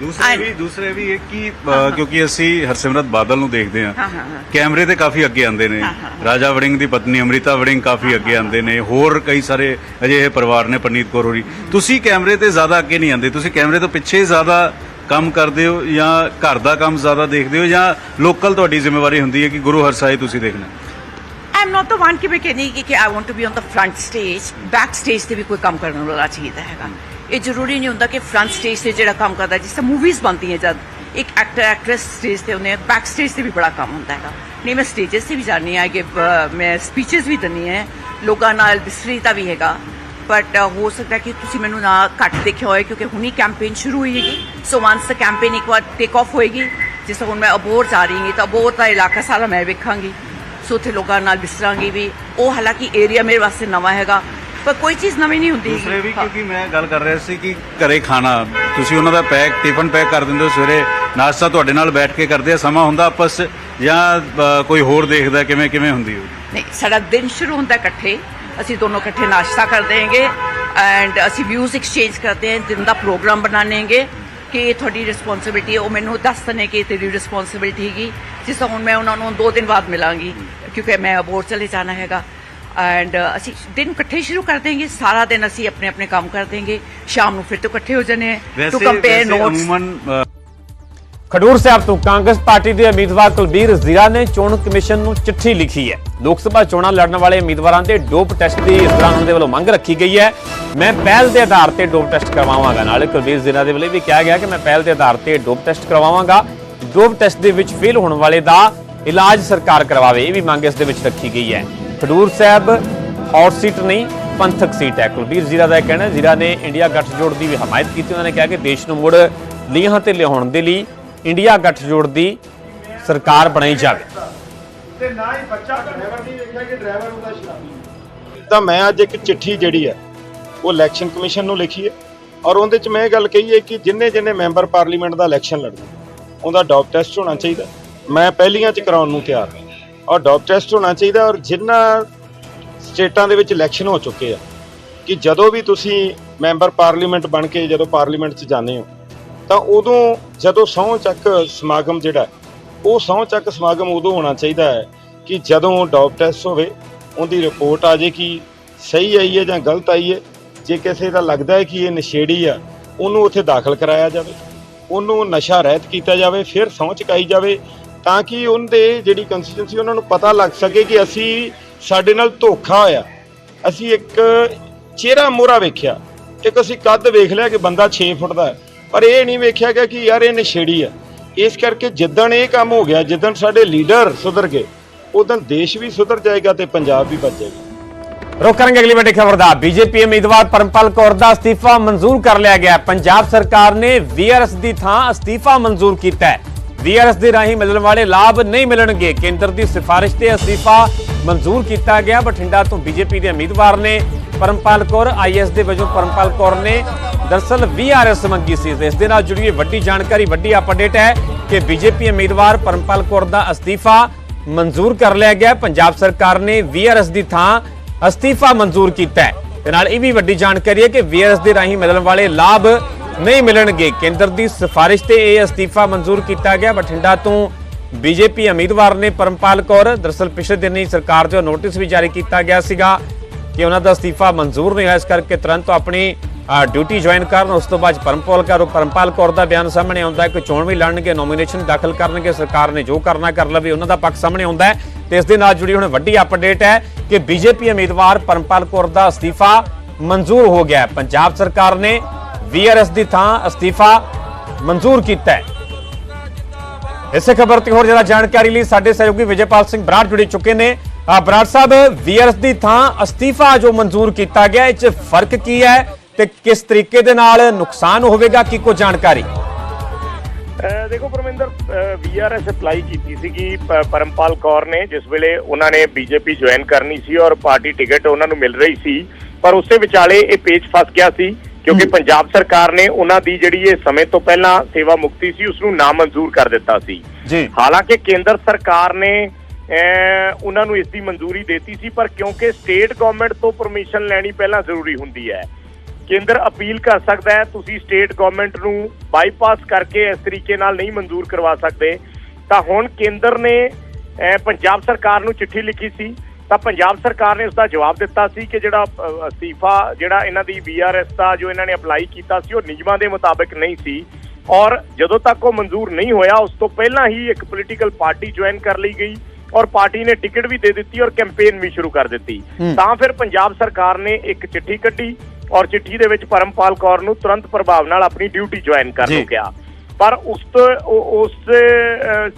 ਦੂਸਰੇ ਵੀ ਦੂਸਰੇ ਵੀ ਇਹ ਕਿ ਕਿਉਂਕਿ ਅਸੀਂ ਹਰਸਿਮਰਤ ਬਾਦਲ ਨੂੰ ਦੇਖਦੇ ਹਾਂ। ਕੈਮਰੇ ਤੇ ਕਾਫੀ ਅੱਗੇ ਆਉਂਦੇ ਨੇ। ਰਾਜਾ ਵੜਿੰਗ ਦੀ ਪਤਨੀ ਅਮ੍ਰਿਤਾ ਵੜਿੰਗ ਕਾਫੀ ਅੱਗੇ ਆਉਂਦੇ ਨੇ। ਹੋਰ ਕਈ ਸਾਰੇ ਅਜਿਹੇ ਪਰਿਵਾਰ ਨੇ ਪਰਨੀਤ ਕੌਰ ਹੋਰੀ। ਤੁਸੀਂ ਕੈਮਰੇ ਤੇ ਜ਼ਿਆਦਾ ਅੱਗੇ ਨਹੀਂ ਆਉਂਦੇ। ਤੁਸੀਂ ਕੈਮਰੇ ਤੋਂ ਪਿੱਛੇ ਜ਼ਿਆਦਾ ਕੰਮ ਕਰਦੇ ਹੋ ਜਾਂ ਘਰ ਦਾ ਕੰਮ ਜ਼ਿਆਦਾ ਦੇਖਦੇ ਹੋ ਜਾਂ ਲੋਕਲ ਤੁਹਾਡੀ ਜ਼ਿੰਮੇਵਾਰੀ ਹੁੰਦੀ ਹੈ ਕਿ ਗੁਰੂ ਹਰਸਾਏ ਤੁਸੀਂ ਦੇਖਣਾ? I am not the one ਕਿ ਮੈਂ ਕਹਿੰਦੀ ਕਿ ਕਿ I want to be on the front stage back stage ਤੇ ਵੀ ਕੋਈ ਕੰਮ ਕਰਨ ਵਾਲਾ ਚਾਹੀਦਾ ਹੈਗਾ। ਇਹ ਜ਼ਰੂਰੀ ਨਹੀਂ ਹੁੰਦਾ ਕਿ ਫਰੰਟ ਸਟੇਜ ਤੇ ਜਿਹੜਾ ਕੰਮ ਕਰਦਾ, ਜਿਸ ਤਰ੍ਹਾਂ ਮੂਵੀਜ਼ ਬਣਦੀਆਂ ਜਦ, ਇੱਕ ਐਕਟਰ ਐਕਟਰੈਸ ਸਟੇਜ ਤੇ ਹੁੰਦੇ ਬੈਕ ਸਟੇਜ ਤੇ ਵੀ ਬੜਾ ਕੰਮ ਹੁੰਦਾ ਹੈਗਾ। ਨਹੀਂ, ਮੈਂ ਸਟੇਜਸ ਤੇ ਵੀ ਜਾਣੀ ਹੈ ਕਿ ਮੈਂ ਸਪੀਚਸ ਵੀ ਦਿੰਨੀ ਹੈ, ਲੋਕਾਂ ਨਾਲ ਬਿਸਰੀ ਦਾ ਵੀ ਹੈਗਾ। ਬਟ ਹੋ ਸਕਦਾ ਕਿ ਤੁਸੀਂ ਮੈਨੂੰ ਨਾ ਘੱਟ ਦੇਖਿਆ ਹੋਏ, ਕਿਉਂਕਿ ਹੁਣੀ ਕੈਂਪੇਨ ਸ਼ੁਰੂ ਹੋਈ ਹੈਗੀ। ਸੋ ਵਾਂਸ ਦਾ ਕੈਂਪੇਨ ਇੱਕ ਵਾਰ ਟੇਕ ਆਫ ਹੋਏਗੀ, ਜਿਸ ਤਰ੍ਹਾਂ ਹੁਣ ਮੈਂ ਅਬੋਰ ਜਾ ਰਹੀ ਹਾਂ, ਤਾਂ ਅਬੋਰ ਦਾ ਇਲਾਕਾ ਸਾਰਾ ਮੈਂ ਵੇਖਾਂਗੀ। ਸੋ ਉੱਥੇ ਲੋਕਾਂ ਨਾਲ ਵਿਸਰਾਂਗੀ ਵੀ। ਉਹ ਹਾਲਾਂਕਿ ਏਰੀਆ ਮੇਰੇ ਵਾਸਤੇ ਨਵਾਂ ਹੈਗਾ ਪਰ ਕੋਈ ਚੀਜ਼ ਨਵੀਂ ਨਹੀਂ ਹੁੰਦੀ। ਦੂਸਰੇ ਵੀ। ਕਿਉਂਕਿ ਮੈਂ ਗੱਲ ਕਰ ਰਿਹਾ ਸੀ ਕਿ ਘਰੇ ਖਾਣਾ ਤੁਸੀਂ ਉਹਨਾਂ ਦਾ ਪੈਕ ਟਿਫਨ ਪੈਕ ਕਰ ਦਿੰਦੇ ਹੋ ਸਵੇਰੇ ਨਾਸ਼ਤਾ ਤੁਹਾਡੇ ਨਾਲ ਬੈਠ ਕੇ ਕਰਦੇ ਆ ਸਮਾਂ ਹੁੰਦਾ ਆਪਸ ਜਾਂ ਕੋਈ ਹੋਰ ਦੇਖਦਾ ਕਿਵੇਂ ਕਿਵੇਂ ਹੁੰਦੀ ਹੋ ਨਹੀਂ ਸਾਡਾ ਦਿਨ ਸ਼ੁਰੂ ਹੁੰਦਾ ਇਕੱਠੇ। ਅਸੀਂ ਦੋਨੋਂ ਇਕੱਠੇ ਨਾਸ਼ਤਾ ਕਰਦੇ ਹੈਗੇ ਐਂਡ ਅਸੀਂ ਵਿਊਜ਼ ਐਕਸਚੇਂਜ ਕਰਦੇ ਹਾਂ ਦਿਨ ਦਾ ਪ੍ਰੋਗਰਾਮ ਬਣਾਉਂਦੇ ਹੈਗੇ ਕਿ ਇਹ ਤੁਹਾਡੀ ਰਿਸਪੌਂਸਿਬਿਲਟੀ ਹੈ। ਉਹ ਮੈਨੂੰ ਦੱਸ ਨੇ ਕਿ ਤੇਰੀ ਰਿਸਪੌਂਸਿਬਿਲਟੀ ਹੈਗੀ। ਜਿਸ ਤਰ੍ਹਾਂ ਹੁਣ ਮੈਂ ਉਹਨਾਂ ਨੂੰ ਦੋ ਦਿਨ ਬਾਅਦ ਮਿਲਾਂਗੀ ਕਿਉਂਕਿ ਮੈਂ ਅਬੋਰ ਚਲੇ ਜਾਣਾ ਹੈਗਾ। ਐਂਡ ਅਸੀਂ ਦਿਨ ਇਕੱਠੇ ਸ਼ੁਰੂ ਕਰ ਦੇਂਗੇ ਸਾਰਾ ਦਿਨ ਅਸੀਂ ਆਪਣੇ ਆਪਣੇ ਕੰਮ ਕਰ ਦੇਂਗੇ ਸ਼ਾਮ ਨੂੰ ਫਿਰ ਤੋਂ ਇਕੱਠੇ ਹੋ ਜਾਣੇ ਟੂ ਕੰਪੇਅਰ ਨੋਟਸ ਅਮੂਮਨ ਖਡੂਰ ਸਾਹਿਬ ਤੋਂ ਕਾਂਗਰਸ ਪਾਰਟੀ ਦੇ ਉਮੀਦਵਾਰ ਕੁਲਬੀਰ ਜ਼ੀਰਾ ਨੇ ਚੋਣ ਕਮਿਸ਼ਨ ਨੂੰ ਚਿੱਠੀ ਲਿਖੀ ਹੈ। ਲੋਕ ਸਭਾ ਚੋਣਾਂ ਲੜਨ ਵਾਲੇ ਉਮੀਦਵਾਰਾਂ ਦੇ ਡੋਪ ਟੈਸਟ ਦੀ ਇਸ ਦੌਰਾਨ ਉਹਨਾਂ ਦੇ ਵੱਲੋਂ ਮੰਗ ਰੱਖੀ ਗਈ ਹੈ। ਮੈਂ ਪਹਿਲ ਦੇ ਆਧਾਰ ਤੇ ਡੋਪ ਟੈਸਟ ਕਰਵਾਵਾਂਗਾ। ਨਾਲੇ ਕੁਲਬੀਰ ਜ਼ੀਰਾ ਦੇ ਵੱਲੋਂ ਵੀ ਕਿਹਾ ਗਿਆ ਕਿ ਮੈਂ ਪਹਿਲ ਦੇ ਆਧਾਰ ਤੇ ਡੋਪ ਟੈਸਟ ਕਰਵਾਵਾਂਗਾ। ਡੋਪ ਟੈਸਟ ਦੇ ਵਿੱਚ ਫੇਲ ਹੋਣ ਵਾਲੇ ਦਾ ਇਲਾਜ ਸਰਕਾਰ ਕਰਵਾਵੇ ਇਹ ਵੀ ਮੰਗ ਇਸ ਦੇ ਵਿੱਚ ਰੱਖੀ ਗਈ ਹੈ। ਖਡੂਰ ਸਾਹਿਬ ਹੌਟ ਸੀਟ ਨਹੀਂ ਪੰਥਕ ਸੀਟ ਹੈ ਕੁਲਬੀਰ ਜ਼ੀਰਾ ਦਾ ਇਹ ਕਹਿਣਾ ਜ਼ੀਰਾ ਨੇ ਇੰਡੀਆ ਗੱਠਜੋੜ ਦੀ ਵੀ ਹਮਾਇਤ ਕੀਤੀ ਉਹਨਾਂ ਨੇ ਕਿਹਾ ਕਿ ਦੇਸ਼ ਨੂੰ ਮੁੜ ਲੀਹਾਂ ਤੇ ਲਿਆਉਣ ਦੇ ਲਈ ਇੰਡੀਆ ਗੱਠਜੋੜ ਦੀ ਸਰਕਾਰ ਬਣਾਈ ਜਾਵੇ। ਤੇ ਨਾ ਹੀ ਬੱਚਾ ਡਰਾਈਵਰ ਨਹੀਂ ਵੇਖਿਆ ਕਿ ਡਰਾਈਵਰ ਉਹਦਾ ਸ਼ਰਾਬੀ ਤਾਂ ਮੈਂ ਅੱਜ ਇੱਕ ਚਿੱਠੀ ਜਿਹੜੀ ਹੈ ਉਹ ਇਲੈਕਸ਼ਨ ਕਮਿਸ਼ਨ ਨੂੰ ਲਿਖੀ ਹੈ ਔਰ ਉਹਦੇ ਚ ਮੈਂ ਇਹ ਗੱਲ ਕਹੀ ਹੈ ਕਿ ਜਿੰਨੇ ਜਿੰਨੇ ਮੈਂਬਰ ਪਾਰਲੀਮੈਂਟ ਦਾ ਇਲੈਕਸ਼ਨ ਲੜਨਾ ਉਹਦਾ ਡੌਪ ਟੈਸਟ ਹੋਣਾ ਚਾਹੀਦਾ। ਮੈਂ ਪਹਿਲੀਆਂ ਚ ਕਰਾਉਣ ਨੂੰ ਤਿਆਰ ਹਾਂ। ਔਰ ਡੌਪ ਟੈਸਟ ਹੋਣਾ ਚਾਹੀਦਾ ਔਰ ਜਿੰਨਾ ਸਟੇਟਾਂ ਦੇ ਵਿੱਚ ਇਲੈਕਸ਼ਨ ਹੋ ਚੁੱਕੇ ਆ, ਕਿ ਜਦੋਂ ਵੀ ਤੁਸੀਂ ਮੈਂਬਰ ਪਾਰਲੀਮੈਂਟ ਬਣ ਕੇ ਜਦੋਂ ਪਾਰਲੀਮੈਂਟ 'ਚ ਜਾਂਦੇ ਹੋ, ਤਾਂ ਉਦੋਂ ਜਦੋਂ ਸਹੁੰ ਚੱਕ ਸਮਾਗਮ ਜਿਹੜਾ ਉਹ ਸਹੁੰ ਚੱਕ ਸਮਾਗਮ ਉਦੋਂ ਹੋਣਾ ਚਾਹੀਦਾ ਹੈ ਕਿ ਜਦੋਂ ਡੌਪ ਟੈਸਟ ਹੋਵੇ, ਉਹਦੀ ਰਿਪੋਰਟ ਆ ਜੇ ਕਿ ਸਹੀ ਆਈ ਹੈ ਜਾਂ ਗਲਤ ਆਈ ਹੈ, ਜੇ ਕਿਸੇ ਦਾ ਲੱਗਦਾ ਹੈ ਕਿ ਇਹ ਨਸ਼ੇੜੀ ਆ, ਉਹਨੂੰ ਉੱਥੇ ਦਾਖਲ ਕਰਾਇਆ ਜਾਵੇ, ਉਹਨੂੰ ਨਸ਼ਾ ਰਹਿਤ ਕੀਤਾ ਜਾਵੇ, ਫਿਰ ਸਹੁੰ ਚੁਕਾਈ ਜਾਵੇ ਤਾਂ ਕਿ ਉਹਦੇ ਜਿਹੜੀ ਕੰਸਟੀਟਿਊਂਸੀ ਉਹਨਾਂ ਨੂੰ ਪਤਾ ਲੱਗ ਸਕੇ ਕਿ ਅਸੀਂ ਸਾਡੇ ਨਾਲ ਧੋਖਾ ਹੋਇਆ। ਅਸੀਂ ਇੱਕ ਚਿਹਰਾ ਮੋਹਰਾ ਵੇਖਿਆ। ਇੱਕ ਅਸੀਂ ਕੱਦ ਵੇਖ ਲਿਆ ਕਿ ਬੰਦਾ 6 ਫੁੱਟ ਦਾ ਪਰ ਇਹ ਨਹੀਂ ਵੇਖਿਆ ਗਿਆ ਕਿ ਯਾਰ ਇਹ ਨਸ਼ੇੜੀ ਆ ਇਸ ਕਰਕੇ ਜਿੱਦਣ ਇਹ ਕੰਮ ਹੋ ਗਿਆ, ਜਿੱਦਣ ਸਾਡੇ ਲੀਡਰ ਸੁਧਰ ਗਏ, ਉਦੋਂ ਦੇਸ਼ ਵੀ ਸੁਧਰ ਜਾਏਗਾ ਤੇ ਪੰਜਾਬ ਵੀ ਬਚ ਜਾਏਗਾ। ਰੁਕ ਕਰਾਂਗੇ ਅਗਲੀ ਵੱਡੀ ਖਬਰ ਦਾ। ਬੀਜੇਪੀ ਉਮੀਦਵਾਰ ਪਰਮਪਾਲ ਕੌਰ ਦਾ ਅਸਤੀਫਾ ਮਨਜ਼ੂਰ ਕਰ ਲਿਆ ਗਿਆ। ਪੰਜਾਬ ਸਰਕਾਰ ਨੇ ਵੀਆਰਐਸ ਦੀ ਥਾਂ ਅਸਤੀਫਾ ਮਨਜ਼ੂਰ ਕੀਤਾ ਹੈ। ਵੀਆਰਐਸ ਦੇ ਰਾਹੀਂ ਮਿਲਣ ਵਾਲੇ ਲਾਭ ਨਹੀਂ ਮਿਲਣਗੇ। ਕੇਂਦਰ ਦੀ ਸਿਫਾਰਿਸ਼ ਤੇ ਅਸਤੀਫਾ ਮਨਜ਼ੂਰ ਕੀਤਾ ਗਿਆ, ਬਠਿੰਡਾ ਤੋਂ ਬੀਜੇਪੀ ਦੇ ਉਮੀਦਵਾਰ ਨੇ ਪਰਮਪਾਲ ਕੌਰ ਆਈਐਸ ਦੇ ਵਜੋਂ ਪਰਮਪਾਲ ਕੌਰ ਨੇ ਦਰਸਲ ਵੀਆਰਐਸ ਮੰਗੀ ਸੀ। ਇਸ ਦੇ ਨਾਲ ਜੁੜੀ ਵੱਡੀ ਜਾਣਕਾਰੀ, ਵੱਡੀ ਅਪਡੇਟ ਹੈ ਕਿ ਬੀਜੇਪੀ ਉਮੀਦਵਾਰ ਪਰਮਪਾਲ ਕੌਰ ਦਾ ਅਸਤੀਫਾ ਮਨਜ਼ੂਰ ਕਰ ਲਿਆ ਗਿਆ। ਪੰਜਾਬ ਸਰਕਾਰ ਨੇ ਵੀਆਰਐਸ ਦੀ ਥਾਂ ਅਸਤੀਫਾ ਮਨਜ਼ੂਰ ਕੀਤਾ ਹੈ। ਤੇ ਨਾਲ ਇਹ ਵੀ ਵੱਡੀ ਜਾਣਕਾਰੀ ਹੈ ਕਿ ਵੀਆਰਐਸ ਦੇ ਰਾਹੀਂ ਮਿਲਣ ਵਾਲੇ ਲਾਭ ਨਹੀਂ ਮਿਲਣਗੇ। ਕੇਂਦਰ ਦੀ ਸਿਫਾਰਿਸ਼ ਤੇ ਇਹ ਅਸਤੀਫਾ ਮਨਜ਼ੂਰ ਕੀਤਾ ਗਿਆ। ਬਠਿੰਡਾ ਤੋਂ ਬੀਜੇਪੀ ਉਮੀਦਵਾਰ ਨੇ ਪਰਮਪਾਲ ਕੌਰ। ਦਰਸਲ ਪਿਛਲੇ ਦਿਨ ਹੀ ਸਰਕਾਰ ਤੋਂ ਨੋਟਿਸ ਵੀ ਜਾਰੀ ਕੀਤਾ ਗਿਆ ਸੀਗਾ ਕਿ ਉਹਨਾਂ ਦਾ ਅਸਤੀਫਾ ਮਨਜ਼ੂਰ ਨਹੀਂ ਹੋਇਆ। ਇਸ ਕਰਕੇ ਤੁਰੰਤ ਆਪਣੀ ਡਿਊਟੀ ਜੁਆਇਨ ਕਰਨ, ਉਸ ਤੋਂ ਬਾਅਦ ਪਰਮਪਾਲ ਕੌਰ ਪਰਮਪਾਲ ਕੌਰ ਦਾ ਬਿਆਨ ਸਾਹਮਣੇ ਆਉਂਦਾ ਹੈ। ਕਿ ਚੋਣ ਵੀ ਲੜਨਗੇ ਨੋਮੀਨੇਸ਼ਨ ਦਾਖਲ ਕਰਨਗੇ, ਸਰਕਾਰ ਨੇ ਜੋ ਕਰਨਾ ਕਰ ਲਵੇ, ਉਹਨਾਂ ਦਾ ਪੱਖ ਸਾਹਮਣੇ ਆਉਂਦਾ ਹੈ। ਤੇ ਇਸ ਦੇ ਨਾਲ ਜੁੜੀ ਹੁਣ ਵੱਡੀ ਅਪਡੇਟ ਹੈ ਕਿ ਬੀਜੇਪੀ ਉਮੀਦਵਾਰ ਪਰਮਪਾਲ ਕੌਰ ਦਾ ਅਸਤੀਫਾ ਮਨਜ਼ੂਰ ਹੋ ਗਿਆ ਪੰਜਾਬ ਸਰਕਾਰ ਨੇ ਵੀਆਰਐਸ ਦੀ ਥਾਂ ਅਸਤੀਫਾ ਮਨਜ਼ੂਰ ਕੀਤਾ ਹੈ। ਇਸੇ ਖਬਰ ਤੇ ਹੋਰ ਜ਼ਿਆਦਾ ਜਾਣਕਾਰੀ ਲਈ ਸਾਡੇ ਸਹਿਯੋਗੀ ਵਿਜੇਪਾਲ ਸਿੰਘ ਬਰਾੜ ਜੁੜੇ ਚੁੱਕੇ ਨੇ। ਬਰਾੜ ਸਾਹਿਬ ਵੀਆਰਐਸ ਦੀ ਥਾਂ ਅਸਤੀਫਾ ਜੋ ਮਨਜ਼ੂਰ ਕੀਤਾ ਗਿਆ, ਇਹ 'ਚ ਫ਼ਰਕ ਕੀ ਹੈ ਤੇ ਕਿਸ ਤਰੀਕੇ ਦੇ ਨਾਲ ਨੁਕਸਾਨ ਹੋਵੇਗਾ, ਕੀ ਕੋ ਜਾਣਕਾਰੀ? ਦੇਖੋ ਪਰਮਿੰਦਰ ਵੀਆਰਐਸ ਅਪਲਾਈ ਕੀਤੀ ਸੀਗੀ ਪਰਮਪਾਲ ਕੌਰ ਨੇ, ਜਿਸ ਵੇਲੇ ਉਹਨਾਂ ਨੇ ਬੀਜੇਪੀ ਜੁਆਇਨ ਕਰਨੀ ਸੀ ਔਰ ਪਾਰਟੀ ਟਿਕਟ ਉਹਨਾਂ ਨੂੰ ਮਿਲ ਰਹੀ ਸੀ। ਪਰ ਉਸੇ ਵਿਚਾਲੇ ਇਹ ਪੇਚ ਫਸ ਗਿਆ ਸੀ। ਕਿਉਂਕਿ ਪੰਜਾਬ ਸਰਕਾਰ ਨੇ ਉਹਨਾਂ ਦੀ ਜਿਹੜੀ ਇਹ ਸਮੇਂ ਤੋਂ ਪਹਿਲਾਂ ਸੇਵਾ ਮੁਕਤੀ ਸੀ ਉਸ ਨੂੰ ਨਾਮਨਜ਼ੂਰ ਕਰ ਦਿੱਤਾ ਸੀ। ਜੀ। ਹਾਲਾਂਕਿ ਕੇਂਦਰ ਸਰਕਾਰ ਨੇ ਉਹਨਾਂ ਨੂੰ ਇਸ ਦੀ ਮਨਜ਼ੂਰੀ ਦਿੱਤੀ ਸੀ ਪਰ ਕਿਉਂਕਿ ਸਟੇਟ ਗਵਰਨਮੈਂਟ ਤੋਂ ਪਰਮਿਸ਼ਨ ਲੈਣੀ ਪਹਿਲਾਂ ਜ਼ਰੂਰੀ ਹੁੰਦੀ ਹੈ। ਕੇਂਦਰ ਅਪੀਲ ਕਰ ਸਕਦਾ ਹੈ ਤੁਸੀਂ ਸਟੇਟ ਗਵਰਨਮੈਂਟ ਨੂੰ ਬਾਈਪਾਸ ਕਰਕੇ ਇਸ ਤਰੀਕੇ ਨਾਲ ਨਹੀਂ ਮਨਜ਼ੂਰ ਕਰਵਾ ਸਕਦੇ। ਤਾਂ ਹੁਣ ਕੇਂਦਰ ਨੇ ਪੰਜਾਬ ਸਰਕਾਰ ਨੂੰ ਚਿੱਠੀ ਲਿਖੀ ਸੀ ਤਾਂ ਪੰਜਾਬ ਸਰਕਾਰ ਨੇ ਉਸ ਦਾ ਜਵਾਬ ਦਿੱਤਾ ਸੀ ਕਿ ਜਿਹੜਾ ਅਸਤੀਫਾ ਜਿਹੜਾ ਇਹਨਾਂ ਦੀ ਵੀਆਰਐਸ ਦਾ ਜੋ ਇਹਨਾਂ ਨੇ ਅਪਲਾਈ ਕੀਤਾ ਸੀ ਉਹ ਨਿਯਮਾਂ ਦੇ ਮੁਤਾਬਕ ਨਹੀਂ ਸੀ। ਔਰ ਜਦੋਂ ਤੱਕ ਉਹ ਮਨਜ਼ੂਰ ਨਹੀਂ ਹੋਇਆ ਉਸ ਤੋਂ ਪਹਿਲਾਂ ਹੀ ਇੱਕ ਪੋਲੀਟੀਕਲ ਪਾਰਟੀ ਜੁਆਇਨ ਕਰ ਲਈ ਗਈ ਔਰ ਪਾਰਟੀ ਨੇ ਟਿਕਟ ਵੀ ਦੇ ਦਿੱਤੀ ਔਰ ਕੈਂਪੇਨ ਵੀ ਸ਼ੁਰੂ ਕਰ ਦਿੱਤੀ। ਤਾਂ ਫਿਰ ਪੰਜਾਬ ਸਰਕਾਰ ਨੇ ਇੱਕ ਚਿੱਠੀ ਕੱਢੀ ਔਰ ਚਿੱਠੀ ਦੇ ਵਿੱਚ ਪਰਮਪਾਲ ਕੌਰ ਨੂੰ ਤੁਰੰਤ ਪ੍ਰਭਾਵ ਨਾਲ ਆਪਣੀ ਡਿਊਟੀ ਜੁਆਇਨ ਕਰਨ। ਨੂੰ ਕਿਹਾ। ਪਰ ਉਸ ਉਸ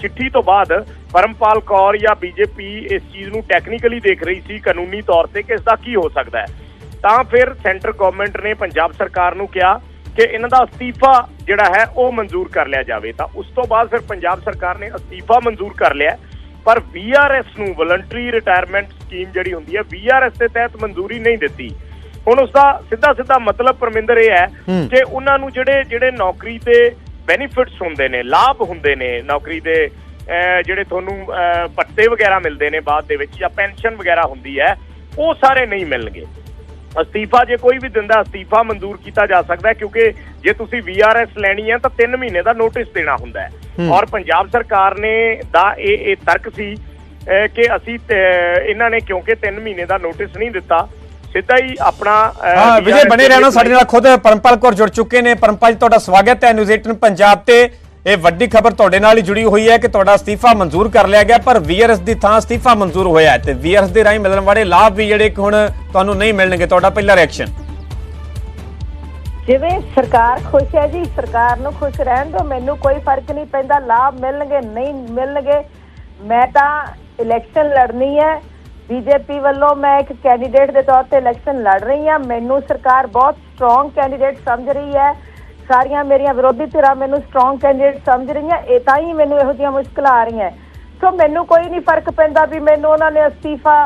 ਚਿੱਠੀ ਤੋਂ ਬਾਅਦ ਪਰਮਪਾਲ ਕੌਰ ਜਾਂ ਬੀਜੇਪੀ ਇਸ ਚੀਜ਼ ਨੂੰ ਟੈਕਨੀਕਲੀ ਦੇਖ ਰਹੀ ਸੀ ਕਾਨੂੰਨੀ ਤੌਰ ਤੇ ਕਿ ਇਸ ਦਾ ਕੀ ਹੋ ਸਕਦਾ ਹੈ। ਤਾਂ ਫਿਰ ਸੈਂਟਰ ਗਵਰਨਮੈਂਟ ਨੇ ਪੰਜਾਬ ਸਰਕਾਰ ਨੂੰ ਕਿਹਾ ਕਿ ਇਹਨਾਂ ਦਾ ਅਸਤੀਫਾ ਜਿਹੜਾ ਹੈ ਉਹ ਮਨਜ਼ੂਰ ਕਰ ਲਿਆ ਜਾਵੇ। ਤਾਂ ਉਸ ਤੋਂ ਬਾਅਦ ਫਿਰ ਪੰਜਾਬ ਸਰਕਾਰ ਨੇ ਅਸਤੀਫਾ ਮਨਜ਼ੂਰ ਕਰ ਲਿਆ ਪਰ ਵੀਆਰਐਸ ਨੂੰ ਵਲੰਟਰੀ ਰਿਟਾਇਰਮੈਂਟ ਸਕੀਮ ਜਿਹੜੀ ਹੁੰਦੀ ਹੈ ਵੀਆਰਐਸ ਦੇ ਤਹਿਤ ਮਨਜ਼ੂਰੀ ਨਹੀਂ ਦਿੱਤੀ। ਹੁਣ ਉਸ ਦਾ ਸਿੱਧਾ ਸਿੱਧਾ ਮਤਲਬ ਪਰਮਿੰਦਰ ਇਹ ਹੈ। ਕਿ ਉਹਨਾਂ ਨੂੰ ਜਿਹੜੇ ਜਿਹੜੇ ਨੌਕਰੀ ਤੇ ਬੈਨੀਫਿਟਸ ਹੁੰਦੇ ਨੇ ਲਾਭ ਹੁੰਦੇ ਨੇ ਨੌਕਰੀ ਦੇ ਜਿਹੜੇ ਤੁਹਾਨੂੰ ਭੱਤੇ ਵਗੈਰਾ ਮਿਲਦੇ ਨੇ ਬਾਅਦ ਦੇ ਵਿੱਚ ਜਾਂ ਪੈਨਸ਼ਨ ਵਗੈਰਾ ਹੁੰਦੀ ਹੈ ਉਹ ਸਾਰੇ ਨਹੀਂ ਮਿਲਣਗੇ। ਅਸਤੀਫਾ ਜੇ ਕੋਈ ਵੀ ਦਿੰਦਾ ਅਸਤੀਫਾ ਮਨਜ਼ੂਰ ਕੀਤਾ ਜਾ ਸਕਦਾ ਹੈ ਕਿਉਂਕਿ ਜੇ ਤੁਸੀਂ ਵੀਆਰਐਸ ਲੈਣੀ ਹੈ ਤਾਂ 3 ਮਹੀਨੇ ਦਾ ਨੋਟਿਸ ਦੇਣਾ ਹੁੰਦਾ ਹੈ। ਔਰ ਪੰਜਾਬ ਸਰਕਾਰ ਨੇ ਦਾ ਇਹ ਇਹ ਤਰਕ ਸੀ ਕਿ ਅਸੀਂ ਇਹਨਾਂ ਨੇ ਕਿਉਂਕਿ 3 ਮਹੀਨੇ ਦਾ ਨੋਟਿਸ ਨਹੀਂ ਦਿੱਤਾ ਸਿੱਧਾ ਹੀ ਆਪਣਾ ਹਾਂ ਵਿਜੇ ਬਣੇ ਰਹਿਣਾ ਸਾਡੇ ਨਾਲ ਖੁਦ ਪਰਮਪਾਲ ਕੌਰ ਜੁੜ ਚੁੱਕੇ ਨੇ। ਪਰਮਪਾਲ ਜੀ ਤੁਹਾਡਾ ਸਵਾਗਤ ਹੈ ਨਿਊਜ਼ 18 ਪੰਜਾਬ ਤੇ। ਇਹ ਵੱਡੀ ਖਬਰ ਤੁਹਾਡੇ ਨਾਲ ਹੀ ਜੁੜੀ ਹੋਈ ਹੈ ਕਿ ਤੁਹਾਡਾ ਅਸਤੀਫਾ ਮਨਜ਼ੂਰ ਕਰ ਲਿਆ ਗਿਆ ਪਰ ਵੀਆਰਐਸ ਦੀ ਥਾਂ ਅਸਤੀਫਾ ਮਨਜ਼ੂਰ ਹੋਇਆ ਹੈ ਤੇ ਵੀਆਰਐਸ ਦੇ ਰਾਹੀਂ ਮਿਲਣ ਵਾਲੇ ਲਾਭ ਵੀ ਜਿਹੜੇ ਕਿ ਹੁਣ ਤੁਹਾਨੂੰ ਨਹੀਂ ਮਿਲਣਗੇ। ਤੁਹਾਡਾ ਪਹਿਲਾ ਰਿਐਕਸ਼ਨ ਜਿਵੇਂ ਸਰਕਾਰ ਖੁਸ਼ ਹੈ ਜੀ ਸਰਕਾਰ ਨੂੰ ਖੁਸ਼ ਰਹਿਣ ਦਿਓ ਮੈਨੂੰ ਕੋਈ ਫ਼ਰਕ ਨਹੀਂ ਪੈਂਦਾ ਲਾਭ ਮਿਲਣਗੇ ਨਹੀਂ ਮਿਲਣਗੇ। ਮੈਂ ਤਾਂ ਇਲੈਕਸ਼ਨ ਲੜਨੀ ਹੈ। ਬੀਜੇਪੀ ਵੱਲੋਂ ਮੈਂ ਇੱਕ ਕੈਂਡੀਡੇਟ ਦੇ ਤੌਰ ਤੇ ਇਲੈਕਸ਼ਨ ਲੜ ਰਹੀ ਹਾਂ। ਮੈਨੂੰ ਸਰਕਾਰ ਬਹੁਤ ਸਟਰੋਂਗ ਕੈਂਡੀਡੇਟ ਸਮਝ ਰਹੀ ਹੈ। ਸਾਰੀਆਂ ਮੇਰੀਆਂ ਵਿਰੋਧੀ ਧਿਰਾਂ ਮੈਨੂੰ ਸਟਰੋਂਗ ਕੈਂਡੀਡੇਟ ਸਮਝ ਰਹੀਆਂ। ਇਹ ਤਾਂ ਹੀ ਮੈਨੂੰ ਇਹੋ ਜਿਹੀਆਂ ਮੁਸ਼ਕਲਾਂ ਆ ਰਹੀਆਂ। ਸੋ ਮੈਨੂੰ ਕੋਈ ਨਹੀਂ ਫ਼ਰਕ ਪੈਂਦਾ ਵੀ ਮੈਨੂੰ ਉਹਨਾਂ ਨੇ ਅਸਤੀਫਾ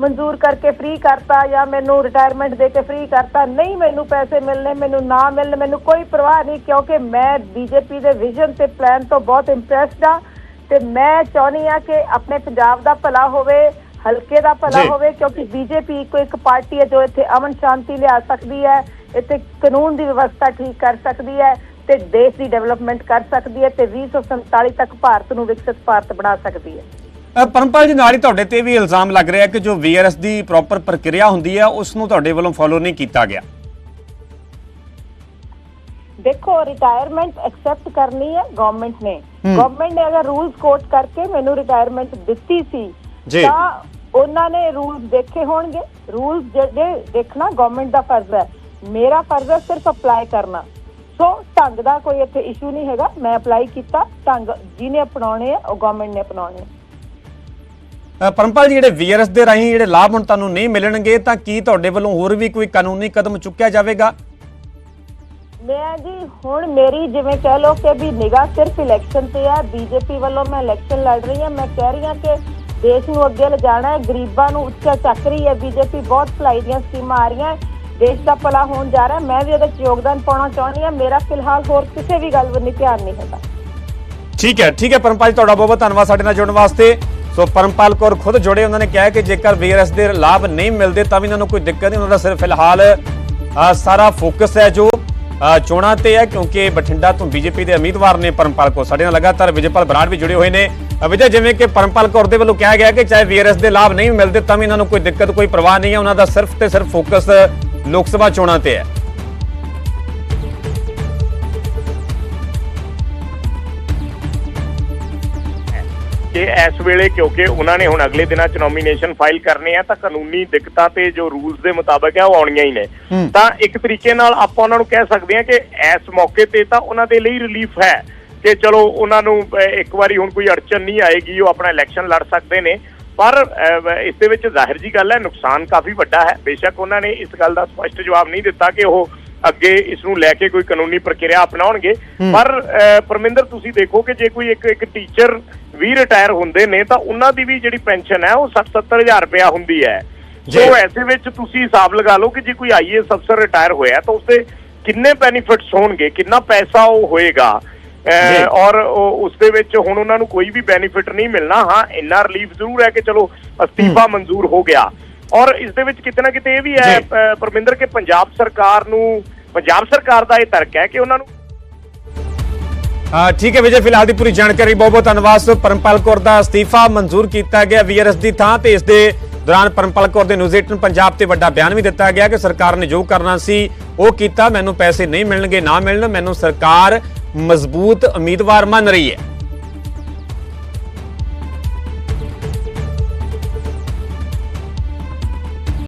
ਮਨਜ਼ੂਰ ਕਰਕੇ ਫ੍ਰੀ ਕਰਤਾ ਜਾਂ ਮੈਨੂੰ ਰਿਟਾਇਰਮੈਂਟ ਦੇ ਕੇ ਫ੍ਰੀ ਕਰਤਾ। ਨਹੀਂ, ਮੈਨੂੰ ਪੈਸੇ ਮਿਲਨੇ ਮੈਨੂੰ ਨਾ ਮਿਲਣ, ਮੈਨੂੰ ਕੋਈ ਪਰਵਾਹ ਨਹੀਂ ਕਿਉਂਕਿ ਮੈਂ ਬੀਜੇਪੀ ਦੇ ਵਿਜ਼ਨ ਤੇ ਪਲਾਨ ਤੋਂ ਬਹੁਤ ਇੰਪ੍ਰੈਸਡ ਆ ਤੇ ਮੈਂ ਚਾਹੁੰਦੀ ਆ ਕਿ ਆਪਣੇ ਪੰਜਾਬ ਦਾ ਭਲਾ ਹੋਵੇ। ਹਲਕੇ ਦਾ ਭਲਾ ਜੀ। ਹੋਵੇ ਕਿਉਂਕਿ ਬੀਜੇਪੀ ਕੋਈ ਇੱਕ ਪਾਰਟੀ ਹੈ ਜੋ ਇੱਥੇ ਅਮਨ ਸ਼ਾਂਤੀ ਲਿਆ ਸਕਦੀ ਹੈ ਇੱਥੇ ਕਾਨੂੰਨ ਦੀ ਵਿਵਸਥਾ ਠੀਕ ਕਰ ਸਕਦੀ ਹੈ ਤੇ ਦੇਸ਼ ਦੀ ਡਿਵੈਲਪਮੈਂਟ ਕਰ ਸਕਦੀ ਹੈ ਤੇ 2047 ਤੱਕ ਭਾਰਤ ਨੂੰ ਵਿਕਸਿਤ ਭਾਰਤ ਬਣਾ ਸਕਦੀ ਹੈ ਅ, ਪਰਮਪਾਲ ਜੀ ਨਾਲ ਹੀ ਤੁਹਾਡੇ ਤੇ ਵੀ ਇਲਜ਼ਾਮ ਲੱਗ ਰਿਹਾ ਕਿ ਜੋ ਵੀਆਰਐਸ ਦੀ ਪ੍ਰੋਪਰ ਪ੍ਰਕਿਰਿਆ ਹੁੰਦੀ ਹੈ ਉਸ ਨੂੰ ਤੁਹਾਡੇ ਵੱਲੋਂ ਫੋਲੋ ਨਹੀਂ ਕੀਤਾ ਗਿਆ ਦੇਖੋ ਰਿਟਾਇਰਮੈਂਟ ਐਕਸੈਪਟ ਕਰਨੀ ਹੈ ਗਵਰਨਮੈਂਟ ਨੇ ਗਵਰਨਮੈਂਟ ਨੇ ਅਗਰ ਰੂਲਸ ਕੋਟ ਕਰਕੇ ਮੈਨੂੰ ਰਿਟਾਇਰਮੈਂਟ ਦਿੱਤੀ ਸੀ। ਤਾਂ ਉਹਨਾਂ ਨੇ ਰੂਲਸ ਦੇਖੇ ਹੋਣਗੇ। ਰੂਲਸ ਜਿਹੜੇ ਦੇਖਣਾ ਗਵਰਨਮੈਂਟ ਦਾ ਫਰਜ਼ ਹੈ। ਮੇਰਾ ਫਰਜ਼ ਹੈ ਸਿਰਫ ਅਪਲਾਈ ਕਰਨਾ। ਸੋ ਢੰਗ ਦਾ ਕੋਈ ਇੱਥੇ ਇਸ਼ੂ ਨਹੀਂ ਹੈਗਾ। ਮੈਂ ਅਪਲਾਈ ਕੀਤਾ। ਢੰਗ ਜਿਹਨੇ ਅਪਣਾਉਣੇ ਆ ਉਹ ਗਵਰਨਮੈਂਟ ਨੇ ਅਪਣਾਉਣੇ ਆ। ਪਰਮਪਾਲ ਜੀ ਜਿਹੜੇ ਵੀਆਰਐਸ ਦੇ ਰਾਹੀਂ ਜਿਹੜੇ ਲਾਭ ਹੁਣ ਤੁਹਾਨੂੰ ਨਹੀਂ ਮਿਲਣਗੇ ਤਾਂ ਕੀ ਤੁਹਾਡੇ ਵੱਲੋਂ ਹੋਰ ਵੀ ਕੋਈ ਕਾਨੂੰਨੀ ਕਦਮ ਚੁੱਕਿਆ ਜਾਵੇਗਾ? ਮੈਂ ਜੀ ਹੁਣ ਮੇਰੀ ਜਿਵੇਂ ਕਹਿ ਲਓ ਕਿ ਵੀ ਨਿਗਾਹ ਸਿਰਫ ਇਲੈਕਸ਼ਨ ਤੇ ਹੈ ਬੀਜੇਪੀ ਵੱਲੋਂ ਮੈਂ ਇਲੈਕਸ਼ਨ ਲੜ ਰਹੀ ਹਾਂ। ਮੈਂ ਕਹਿ ਰਹੀ ਹਾਂ ਕਿ ਦੇਸ਼ ਨੂੰ ਅੱਗੇ ਲਿਜਾਣਾ ਹੈ। ਗਰੀਬਾਂ ਨੂੰ ਉੱਚਾ ਚੱਕ ਰਹੀ ਹੈ। ਬੀਜੇਪੀ ਬਹੁਤ ਭਲਾਈ ਦੀਆਂ ਸਕੀਮਾਂ ਆ ਰਹੀਆਂ ਦੇਸ਼ ਦਾ ਭਲਾ ਹੋਣ ਜਾ ਰਿਹਾ ਮੈਂ ਵੀ ਉਹਦੇ 'ਚ ਯੋਗਦਾਨ ਪਾਉਣਾ ਚਾਹੁੰਦੀ ਹਾਂ। ਮੇਰਾ ਫਿਲਹਾਲ ਹੋਰ ਕਿਸੇ ਵੀ ਗੱਲ ਵੱਲ ਧਿਆਨ ਨਹੀਂ ਹੈਗਾ। ਠੀਕ ਹੈ ਠੀਕ ਹੈ ਪਰਮਪਾਲ ਜੀ, ਤੁਹਾਡਾ ਬਹੁਤ ਬਹੁਤ ਧੰਨਵਾਦ ਸਾਡੇ ਨਾਲ ਜੁੜਨ ਵਾਸਤੇ। ਸੋ ਪਰਮਪਾਲ ਕੌਰ ਖੁਦ ਜੁੜੇ, ਉਹਨਾਂ ਨੇ ਕਿਹਾ ਕਿ ਜੇਕਰ ਵੀਆਰਐਸ ਦੇ ਲਾਭ ਨਹੀਂ ਮਿਲਦੇ ਤਾਂ ਵੀ ਇਹਨਾਂ ਨੂੰ ਕੋਈ ਦਿੱਕਤ ਨਹੀਂ, ਉਹਨਾਂ ਦਾ ਸਿਰਫ ਫਿਲਹਾਲ ਸਾਰਾ ਫੋਕਸ ਹੈ ਜੋ। ਚੋਣਾਂ ਤੇ ਹੈ ਕਿਉਂਕਿ ਬਠਿੰਡਾ ਤੋਂ ਬੀਜੇਪੀ ਦੇ ਉਮੀਦਵਾਰ ਨੇ ਪਰਮਪਾਲ ਕੌਰ। ਸਾਡੇ ਨਾਲ ਲਗਾਤਾਰ ਵਿਜੇਪਾਲ ਬਰਾੜ ਵੀ ਜੁੜੇ ਹੋਏ ਨੇ। ਅ, ਵਿਜੇ ਜਿਵੇਂ ਕਿ ਪਰਮਪਾਲ ਕੌਰ ਦੇ ਵੱਲੋਂ ਕਿਹਾ ਗਿਆ ਕਿ ਚਾਹੇ ਵੀਆਰਐਸ ਦੇ ਲਾਭ ਨਹੀਂ ਮਿਲਦੇ ਤਾਂ ਵੀ ਇਹਨਾਂ ਨੂੰ ਕੋਈ ਦਿੱਕਤ ਕੋਈ ਪਰਵਾਹ ਨਹੀਂ ਹੈ। ਉਹਨਾਂ ਦਾ ਸਿਰਫ ਤੇ ਸਿਰਫ ਫੋਕਸ ਲੋਕ ਸਭਾ ਚੋਣਾਂ ਤੇ ਹੈ। ਕਿ ਇਸ ਵੇਲੇ ਕਿਉਂਕਿ ਉਹਨਾਂ ਨੇ ਹੁਣ ਅਗਲੇ ਦਿਨਾਂ ਚ ਨੋਮੀਨੇਸ਼ਨ ਫਾਈਲ ਕਰਨੇ ਆ ਤਾਂ ਕਾਨੂੰਨੀ ਦਿੱਕਤਾਂ ਤੇ ਜੋ ਰੂਲਸ ਦੇ ਮੁਤਾਬਕ ਹੈ ਉਹ ਆਉਣੀਆਂ ਹੀ ਨੇ। ਤਾਂ ਇੱਕ ਤਰੀਕੇ ਨਾਲ ਆਪਾਂ ਉਹਨਾਂ ਨੂੰ ਕਹਿ ਸਕਦੇ ਹਾਂ ਕਿ ਇਸ ਮੌਕੇ ਤੇ ਤਾਂ ਉਹਨਾਂ ਦੇ ਲਈ ਰਿਲੀਫ ਹੈ ਕਿ ਚਲੋ ਉਹਨਾਂ ਨੂੰ ਇੱਕ ਵਾਰੀ ਹੁਣ ਕੋਈ ਅੜਚਨ ਨਹੀਂ ਆਏਗੀ ਉਹ ਆਪਣਾ ਇਲੈਕਸ਼ਨ ਲੜ ਸਕਦੇ ਨੇ। ਪਰ ਇਸ ਦੇ ਵਿੱਚ ਜ਼ਾਹਿਰ ਜੀ ਗੱਲ ਹੈ ਨੁਕਸਾਨ ਕਾਫੀ ਵੱਡਾ ਹੈ। ਬੇਸ਼ੱਕ ਉਹਨਾਂ ਨੇ ਇਸ ਗੱਲ ਦਾ ਸਪਸ਼ਟ ਜਵਾਬ ਨਹੀਂ ਦਿੱਤਾ ਕਿ ਉਹ ਅੱਗੇ ਇਸ ਨੂੰ ਲੈ ਕੇ ਕੋਈ ਕਾਨੂੰਨੀ ਪ੍ਰਕਿਰਿਆ ਅਪਣਾਉਣਗੇ। ਪਰ ਪਰਮਿੰਦਰ ਤੁਸੀਂ ਦੇਖੋ ਕਿ ਜੇ ਕੋਈ ਇੱਕ ਇੱਕ ਟੀਚਰ ਵੀ ਰਿਟਾਇਰ ਹੁੰਦੇ ਨੇ ਤਾਂ ਉਹਨਾਂ ਦੀ ਵੀ ਜਿਹੜੀ ਪੈਨਸ਼ਨ ਹੈ ਉਹ 60 ਹਜ਼ਾਰ ਰੁਪਇਆ ਹੁੰਦੀ ਹੈ। ਸੋ ਐਸੇ ਵਿੱਚ ਤੁਸੀਂ ਹਿਸਾਬ ਲਗਾ ਲਓ ਕਿ ਜੇ ਕੋਈ ਆਈਏਐਸ ਅਫਸਰ ਰਿਟਾਇਰ ਹੋਇਆ ਤਾਂ ਉਸਦੇ ਕਿੰਨੇ ਬੈਨੀਫਿਟਸ ਹੋਣਗੇ ਕਿੰਨਾ ਪੈਸਾ ਉਹ ਹੋਏਗਾ? ਔਰ ਉਸ ਦੇ ਵਿੱਚ ਹੁਣ ਉਹਨਾਂ ਨੂੰ ਕੋਈ ਵੀ ਬੈਨੀਫਿਟ ਨਹੀਂ ਮਿਲਣਾ। ਹਾਂ ਇੰਨਾ ਰਿਲੀਫ ਜ਼ਰੂਰ ਹੈ ਕਿ ਚਲੋ ਅਸਤੀਫਾ ਮਨਜ਼ੂਰ ਹੋ ਗਿਆ। ਔਰ ਇਸ ਦੇ ਵਿੱਚ ਕਿਤੇ ਨਾ ਕਿਤੇ ਇਹ ਵੀ ਹੈ ਪਰਮਿੰਦਰ ਕਿ ਪੰਜਾਬ ਸਰਕਾਰ ਨੂੰ ਪੰਜਾਬ ਸਰਕਾਰ ਦਾ ਇਹ ਤਰਕ ਹੈ ਕਿ ਉਹਨਾਂ ਨੂੰ ਠੀਕ ਹੈ ਵਿਜੇ ਫਿਲਹਾਲ ਦੀ ਪੂਰੀ ਜਾਣਕਾਰੀ ਬਹੁਤ ਬਹੁਤ ਧੰਨਵਾਦ। ਪਰਮਪਾਲ ਕੌਰ ਦਾ ਅਸਤੀਫਾ ਮਨਜ਼ੂਰ ਕੀਤਾ ਗਿਆ ਵੀਆਰਐਸ ਦੀ ਥਾਂ ਤੇ। ਇਸ ਦੇ ਦੌਰਾਨ ਪਰਮਪਾਲ ਕੌਰ ਦੇ ਨਿਊਜ਼ 18 ਪੰਜਾਬ ਤੇ ਵੱਡਾ ਬਿਆਨ ਵੀ ਦਿੱਤਾ ਗਿਆ ਕਿ ਸਰਕਾਰ ਨੇ ਜੋ ਕਰਨਾ ਸੀ ਉਹ ਕੀਤਾ। ਮੈਨੂੰ ਪੈਸੇ ਨਹੀਂ ਮਿਲਣਗੇ ਨਾ ਮਿਲਣ। ਮੈਨੂੰ ਸਰਕਾਰ ਮਜ਼ਬੂਤ ਉਮੀਦਵਾਰ ਮੰਨ ਰਹੀ ਹੈ।